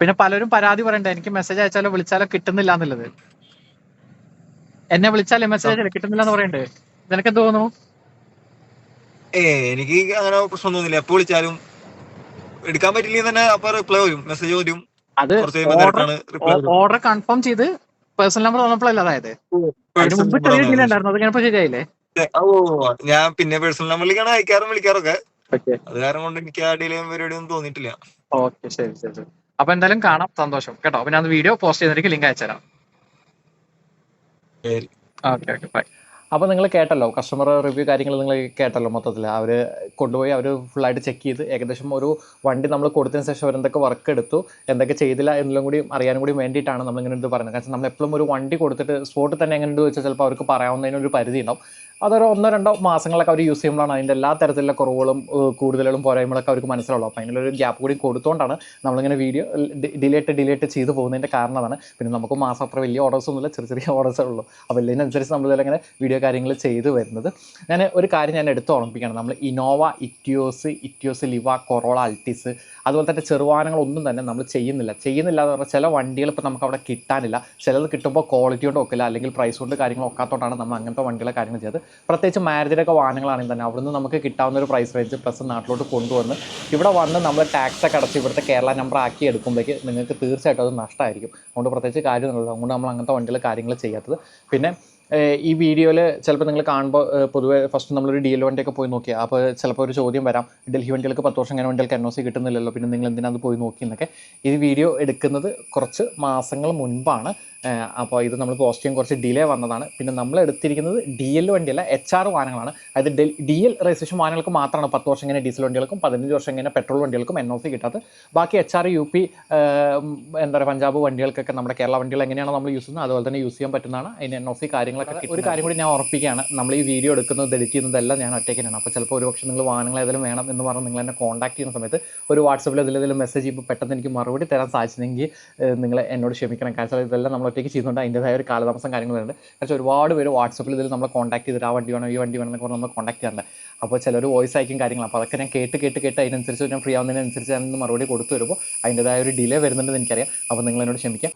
പിന്നെ പലരും പരാതി പറയണ്ട? എനിക്ക് മെസ്സേജ് അയച്ചാലോ വിളിച്ചാലോ കിട്ടുന്നില്ല എന്നുള്ളത്. എന്നെ വിളിച്ചാൽ മെസ്സേജ് കിട്ടുന്നില്ല എന്ന് പറയണ്ടേ? നിനക്ക് എന്ത് തോന്നുന്നു? ഏ എനിക്ക് അങ്ങനെ പ്രശ്നമൊന്നുമില്ല എപ്പോ വിളിച്ചാലും എടുക്കാൻ പറ്റില്ലെങ്കിൽ തന്നെ അപ്പൊ റിപ്ലൈ വരും മെസ്സേജ് വരും. അത് ഓർഡർ കൺഫേം ചെയ്ത് പേഴ്സണൽ നമ്പർ തന്നപ്പോഴല്ല അതായത്? ശരിയായില്ലേ? ഓ ഞാൻ പിന്നെ പേഴ്സണൽ നമ്പറിലേക്കാണ് അയക്കാറും വിളിക്കാറൊക്കെ. അത് കാരണം കൊണ്ട് എനിക്ക് ആ ഡിലേ പരിപാടിയും തോന്നിയിട്ടില്ല. ഓക്കെ ശരി ശരി അപ്പൊ എന്തായാലും കാണാം. സന്തോഷം. കേട്ടോ. അപ്പൊ ഞാൻ വീഡിയോ പോസ്റ്റ് ചെയ്തിട്ട് ലിങ്ക് അയച്ചുതരാം. ഓക്കെ ഓക്കെ ബൈ അപ്പോൾ നിങ്ങൾ കേട്ടല്ലോ കസ്റ്റമർ റിവ്യൂ കാര്യങ്ങൾ നിങ്ങൾ കേട്ടല്ലോ മൊത്തത്തിൽ അവർ കൊണ്ടുപോയി അവർ ഫുള്ളായിട്ട് ചെക്ക് ചെയ്ത് ഏകദേശം ഒരു വണ്ടി നമ്മൾ കൊടുത്തതിന് ശേഷം അവർ എന്തൊക്കെ വർക്ക് എടുത്തു എന്തൊക്കെ ചെയ്തില്ല എന്നെല്ലാം കൂടി അറിയാനും കൂടി വേണ്ടിയിട്ടാണ് നമ്മളിങ്ങനെ ഇത് പറയുന്നത്. കാരണം നമ്മൾ എപ്പോഴും ഒരു വണ്ടി കൊടുത്തിട്ട് സ്പോട്ട് തന്നെ എങ്ങനെ വെച്ചാൽ ചിലപ്പോൾ അവർക്ക് പറയാവുന്നതിനൊരു പരിധി ഉണ്ടാവും അതൊരു ഒന്നോ രണ്ടോ മാസങ്ങളൊക്കെ അവർ യൂസ് ചെയ്യുമ്പോഴാണ് അതിന്റെ എല്ലാ തരത്തിലുള്ള കുറവുകളും കൂടുതലുകളും പോരായ്മകളൊക്കെ അവർക്ക് മനസ്സിലാവുള്ളൂ അപ്പോൾ അതിനുള്ളൊരു ഗ്യാപ്പ് കൂടി കൊടുത്തുകൊണ്ടാണ് നമ്മളിങ്ങനെ വീഡിയോ ഡിലേറ്റ് ഡിലേറ്റ് ചെയ്തു പോകുന്നതിന്റെ കാരണമാണ്. പിന്നെ നമുക്ക് മാസം അത്ര വലിയ ഓർഡേഴ്സ് ഒന്നുമില്ല ചെറിയ ചെറിയ ഓർഡേഴ്സേ ഉള്ളൂ. അപ്പോൾ ഇതിനനുസരിച്ച് നമ്മൾ ഇതിലിങ്ങനെ വീഡിയോ കാര്യങ്ങൾ ചെയ്തു വരുന്നത്. ഞാൻ ഒരു കാര്യം ഞാൻ എടുത്ത് ഓർമ്മിപ്പിക്കുകയാണ്. നമ്മൾ Innova Etios Etios Liva Corolla Altis അതുപോലെ തന്നെ ചെറുവാനങ്ങളൊന്നും തന്നെ നമ്മൾ ചെയ്യുന്നില്ല. ചെയ്യുന്നില്ല എന്ന് പറഞ്ഞാൽ ചില വണ്ടികൾ ഇപ്പോൾ നമുക്ക് അവിടെ കിട്ടാനില്ല. ചിലത് കിട്ടുമ്പോൾ ക്വാളിറ്റി കൊണ്ട് ഒക്കില്ല അല്ലെങ്കിൽ പ്രൈസ് കൊണ്ട് കാര്യങ്ങൾ ഒക്കാത്തോണ്ടാണ് നമ്മൾ അങ്ങനത്തെ വണ്ടികളെ കാര്യങ്ങൾ ചെയ്തത് പ്രത്യേകിച്ച് മാരുതിയുടെയൊക്കെ വാഹനങ്ങളാണെങ്കിൽ തന്നെ അവിടുന്ന് നമുക്ക് കിട്ടാവുന്ന ഒരു പ്രൈസ് റേഞ്ച് പ്ലസ് നാട്ടിലോട്ട് കൊണ്ടുവന്ന് ഇവിടെ വന്ന് നമ്മൾ ടാക്സ് ഒക്കെ അടച്ച് ഇവിടുത്തെ കേരള നമ്പർ ആക്കി എടുക്കുമ്പോഴേക്ക് നിങ്ങൾക്ക് തീർച്ചയായിട്ടും അത് നഷ്ടമായിരിക്കും അതുകൊണ്ട് പ്രത്യേകിച്ച് കാര്യമൊന്നുമില്ല. അതുകൊണ്ട് നമ്മൾ അങ്ങനത്തെ വണ്ടികൾ കാര്യങ്ങൾ ചെയ്യാത്തത്. പിന്നെ ഈ വീഡിയോയിൽ ചിലപ്പോൾ നിങ്ങൾ കാണുമ്പോൾ പൊതുവെ ഫസ്റ്റ് നമ്മളൊരു ഡി എൽ വണ്ടിയൊക്കെ പോയി നോക്കിയാൽ അപ്പോൾ ചിലപ്പോൾ ഒരു ചോദ്യം വരാം. ഡൽഹി വണ്ടികൾക്ക് പത്ത് വർഷം ഇങ്ങനെ വണ്ടികൾക്ക് എൻ ഒ സി കിട്ടുന്നില്ലല്ലോ? പിന്നെ നിങ്ങൾ എന്തിനാണ് അത് പോയി നോക്കി എന്നൊക്കെ. ഈ വീഡിയോ എടുക്കുന്നത് കുറച്ച് മാസങ്ങൾ മുൻപാണ്. അപ്പോൾ ഇത് നമ്മൾ പോസ്റ്റ് ചെയ്യാൻ കുറച്ച് ഡിലേ വന്നതാണ്. പിന്നെ നമ്മൾ എടുത്തിരിക്കുന്നത് ഡി എൽ വണ്ടിയല്ല എച്ച് ആർ വാഹനങ്ങളാണ്. അതായത് ഡി എൽ രജിസ്ട്രേഷൻ വാഹനങ്ങൾക്ക് മാത്രമാണ് പത്ത് വർഷം ഇങ്ങനെ ഡീസൽ വണ്ടികൾക്കും പതിനഞ്ച് വർഷം ഇങ്ങനെ പെട്രോൾ വണ്ടികൾക്കും എൻ ഒ സി കിട്ടാത്തത്. ബാക്കി എച്ച് ആർ യു പി എന്താ പറയുക പഞ്ചാബ് വണ്ടികൾക്കൊക്കെ നമ്മുടെ കേരള വണ്ടികൾ എങ്ങനെയാണ് നമ്മൾ യൂസ് ചെയ്യുന്നത് അതുപോലെ തന്നെ യൂസ് ചെയ്യാൻ പറ്റുന്നതാണ്. അതിന് എൻ ഒ സി കാര്യങ്ങളൊക്കെ ഒരു കാര്യം കൂടി ഞാൻ ഉറപ്പിക്കുകയാണ്. നമ്മൾ ഈ വീഡിയോ എടുക്കുന്നത് എഡിറ്റ് ചെയ്യുന്നതെല്ലാം ഞാൻ ഒറ്റയ്ക്കാണ് അപ്പോൾ ചിലപ്പോൾ ഒരുപക്ഷെ നിങ്ങൾ വാഹനങ്ങൾ ഏതെങ്കിലും വേണം എന്ന് പറഞ്ഞ് നിങ്ങൾ എന്നെ കോൺടാക്ട് ചെയ്യുന്ന സമയത്ത് ഒരു വാട്സപ്പിൽ ഇതിലേതെങ്കിലും മെസ്സേജ് ചെയ്യുമ്പോൾ പെട്ടെന്ന് എനിക്ക് മറുപടി തരാൻ സാധിച്ചില്ലെങ്കിൽ നിങ്ങൾ എന്നോട് ക്ഷമിക്കണം. കാരണം ഇതെല്ലാം നമ്മൾ ഒറ്റയ്ക്ക് ചെയ്യുന്നുണ്ട്. അതിന്റെതായ ഒരു കാലതാമസം കാര്യങ്ങൾ വരുന്നുണ്ട് പക്ഷേ ഒരുപാട് പേര് വാട്സപ്പിൽ ഇതിൽ നമ്മളെ കോൺടാക്ട് ചെയ്തിട്ട് ആ വണ്ടി വേണം ഈ വണ്ടി വേണം എന്നൊക്കെ പറഞ്ഞ് നമ്മൾ കോൺടാക്ട് ചെയ്യാറുണ്ട്. അപ്പോൾ ചിലർ വോയിസ് അയക്കും കാര്യങ്ങൾ അപ്പോൾ അതൊക്കെ ഞാൻ കേട്ട് കേട്ട് കേട്ട് അതിനനുസരിച്ച് ഞാൻ ഫ്രീ ആവുന്നതിനനുസരിച്ച് ഞാൻ മറുപടി കൊടുത്തു വരുമ്പോൾ അതിന്റെതായ ഒരു ഡിലേ വരുന്നുണ്ടെന്ന് എനിക്കറിയാം. അപ്പോൾ നിങ്ങൾ എന്നോട് ക്ഷമിക്കുക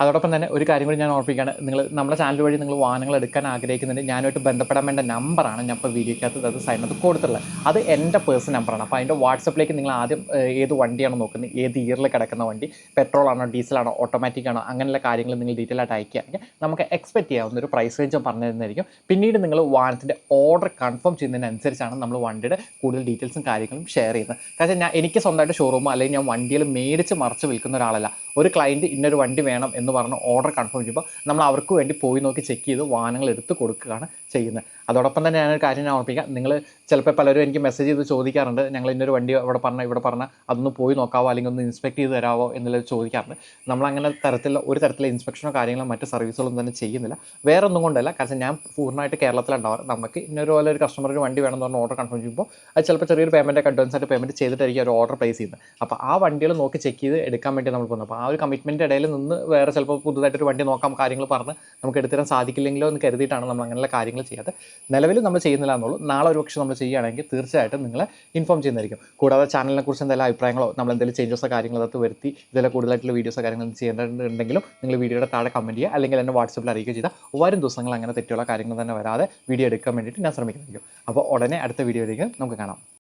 അതോടൊപ്പം തന്നെ ഒരു കാര്യം കൂടി ഞാൻ ഓർപ്പിക്കുകയാണ് നിങ്ങൾ നമ്മുടെ ചാനൽ വഴി നിങ്ങൾ വാഹനങ്ങൾ എടുക്കാൻ ആഗ്രഹിക്കുന്നുണ്ട്. ഞാനായിട്ട് ബന്ധപ്പെടാൻ വേണ്ട നമ്പറാണ് ഞാൻ ഇപ്പോൾ വീഡിയോക്കകത്ത് അത് സൈനത്ത് കൊടുത്തിട്ടുള്ളത്. അത് എന്റെ പേഴ്സണൽ നമ്പറാണ്. അപ്പോൾ അതിന്റെ വാട്സപ്പിലേക്ക് നിങ്ങൾ ആദ്യം ഏത് വണ്ടിയാണ് നോക്കുന്നത് ഏത് ഇയറിൽ കിടക്കുന്ന വണ്ടി പെട്രോൾ ആണോ ഡീസലാണോ ഓട്ടോമാറ്റിക് ആണോ അങ്ങനെയുള്ള കാര്യങ്ങൾ നിങ്ങൾ ഡീറ്റെയിൽ ആയിട്ട് അയക്കുകയാണെങ്കിൽ നമുക്ക് എക്സ്പെക്ട് ചെയ്യാവുന്ന ഒരു പ്രൈസ് റേഞ്ച് പറഞ്ഞു തരുന്നതായിരിക്കും. പിന്നീട് നിങ്ങൾ വാഹനത്തിന്റെ ഓർഡർ കൺഫേം ചെയ്യുന്നതിനനുസരിച്ചാണ് നമ്മൾ വണ്ടിയുടെ കൂടുതൽ ഡീറ്റെയിൽസും കാര്യങ്ങളും ഷെയർ ചെയ്യുന്നത്. കാരണം ഞാൻ എനിക്ക് സ്വന്തമായിട്ട് ഷോറൂമോ അല്ലെങ്കിൽ ഞാൻ വണ്ടിയിൽ മേടിച്ച് മറിച്ച് വിൽക്കുന്ന ഒരാളല്ല. ഒരു ക്ലയന്റ് ഇന്നൊരു വണ്ടി വേണം എന്ന് പറഞ്ഞ് ഓർഡർ കൺഫേം ചെയ്യുമ്പോൾ നമ്മൾ അവർക്ക് വേണ്ടി പോയി നോക്കി ചെക്ക് ചെയ്ത് വാഹനങ്ങൾ എടുത്ത് കൊടുക്കുകയാണ് ചെയ്യുന്നത്. അതോടൊപ്പം തന്നെ ഞാനൊരു കാര്യം ഞാൻ ഓർപ്പിക്കാം. നിങ്ങൾ ചിലപ്പോൾ പലരും എനിക്ക് മെസ്സേജ് ചെയ്ത് ചോദിക്കാറുണ്ട്. ഞങ്ങൾ ഇന്നൊരു വണ്ടി അവിടെ പറഞ്ഞ ഇവിടെ പറഞ്ഞ അതൊന്ന് പോയി നോക്കാവോ? അല്ലെങ്കിൽ ഒന്ന് ഇൻസ്പെക്ട് ചെയ്ത് തരാമോ എന്നുള്ളത് ചോദിക്കാറുണ്ട്. നമ്മൾ അങ്ങനെ തരത്തിലുള്ള ഒരു തരത്തിലുള്ള ഇൻസ്പെക്ഷനോ കാര്യങ്ങളോ മറ്റ് സർവീസുകളൊന്നും തന്നെ ചെയ്യുന്നില്ല. വേറെ ഒന്നും കൊണ്ടല്ല. കാരണം ഞാൻ പൂർണമായിട്ട് കേരളത്തിലുണ്ടാവാറ്. നമുക്ക് ഇന്നൊരു പോലെ ഒരു കസ്റ്റമർ ഒരു വണ്ടി വേണമെന്ന് പറഞ്ഞ് ഓർഡർ കൺഫേം ചെയ്യുമ്പോൾ അത് ചിലപ്പോൾ ചെറിയൊരു പേയ്മെന്റ് അഡ്വാൻസ് ആയിട്ട് പേയ്മെന്റ് ചെയ്തിട്ടായിരിക്കും ഒരു ഓർഡർ പ്ലേസ് ചെയ്യുന്നത്. അപ്പോൾ ആ വണ്ടികൾ നോക്കി ചെക്ക് ചെയ്ത് എടുക്കാൻ വേണ്ടി നമ്മൾ പോകുന്നത്. അപ്പോൾ ആ ഒരു കമ്മിറ്റ്മെന്റ് ഇടയിൽ നിന്ന് വേറെ ചിലപ്പോൾ പുതുതായിട്ടൊരു വണ്ടി നോക്കാം കാര്യങ്ങൾ പറഞ്ഞ് നമുക്ക് എടുത്തരാൻ സാധിക്കില്ലെങ്കിലോ എന്ന് കരുതിയിട്ടാണ് നമ്മൾ അങ്ങനെയുള്ള കാര്യങ്ങൾ ചെയ്യാത്ത നിലവിൽ നമ്മൾ ചെയ്യുന്നില്ല എന്നുള്ളൂ. നാളെ ഒരു പക്ഷേ നമ്മൾ ചെയ്യുകയാണെങ്കിൽ തീർച്ചയായിട്ടും നിങ്ങളെ ഇൻഫോം ചെയ്യുന്നതായിരിക്കും. കൂടാതെ ചാനലിനെ കുറിച്ച് എന്തെങ്കിലും അഭിപ്രായങ്ങളോ നമ്മൾ എന്തെങ്കിലും ചേഞ്ചസോ കാര്യങ്ങളോ വരുത്തി ഇതിലെ കൂടുതലായിട്ടുള്ള വീഡിയോസോ കാര്യങ്ങൾ ചെയ്യേണ്ടതുണ്ടെങ്കിലും നിങ്ങൾ വീഡിയോയുടെ താഴെ കമന്റ് ചെയ്യുക അല്ലെങ്കിൽ എന്നെ വാട്സപ്പിൽ അറിയിക്കുക ചെയ്താൽ വരും ദിവസങ്ങൾ അങ്ങനെ തെറ്റുള്ള കാര്യങ്ങൾ തന്നെ വരാതെ വീഡിയോ എടുക്കാൻ വേണ്ടിയിട്ട് ഞാൻ ശ്രമിക്കുന്നതായിരിക്കും. അപ്പോൾ ഉടനെ അടുത്ത വീഡിയോയിലേക്ക് നമുക്ക് കാണാം.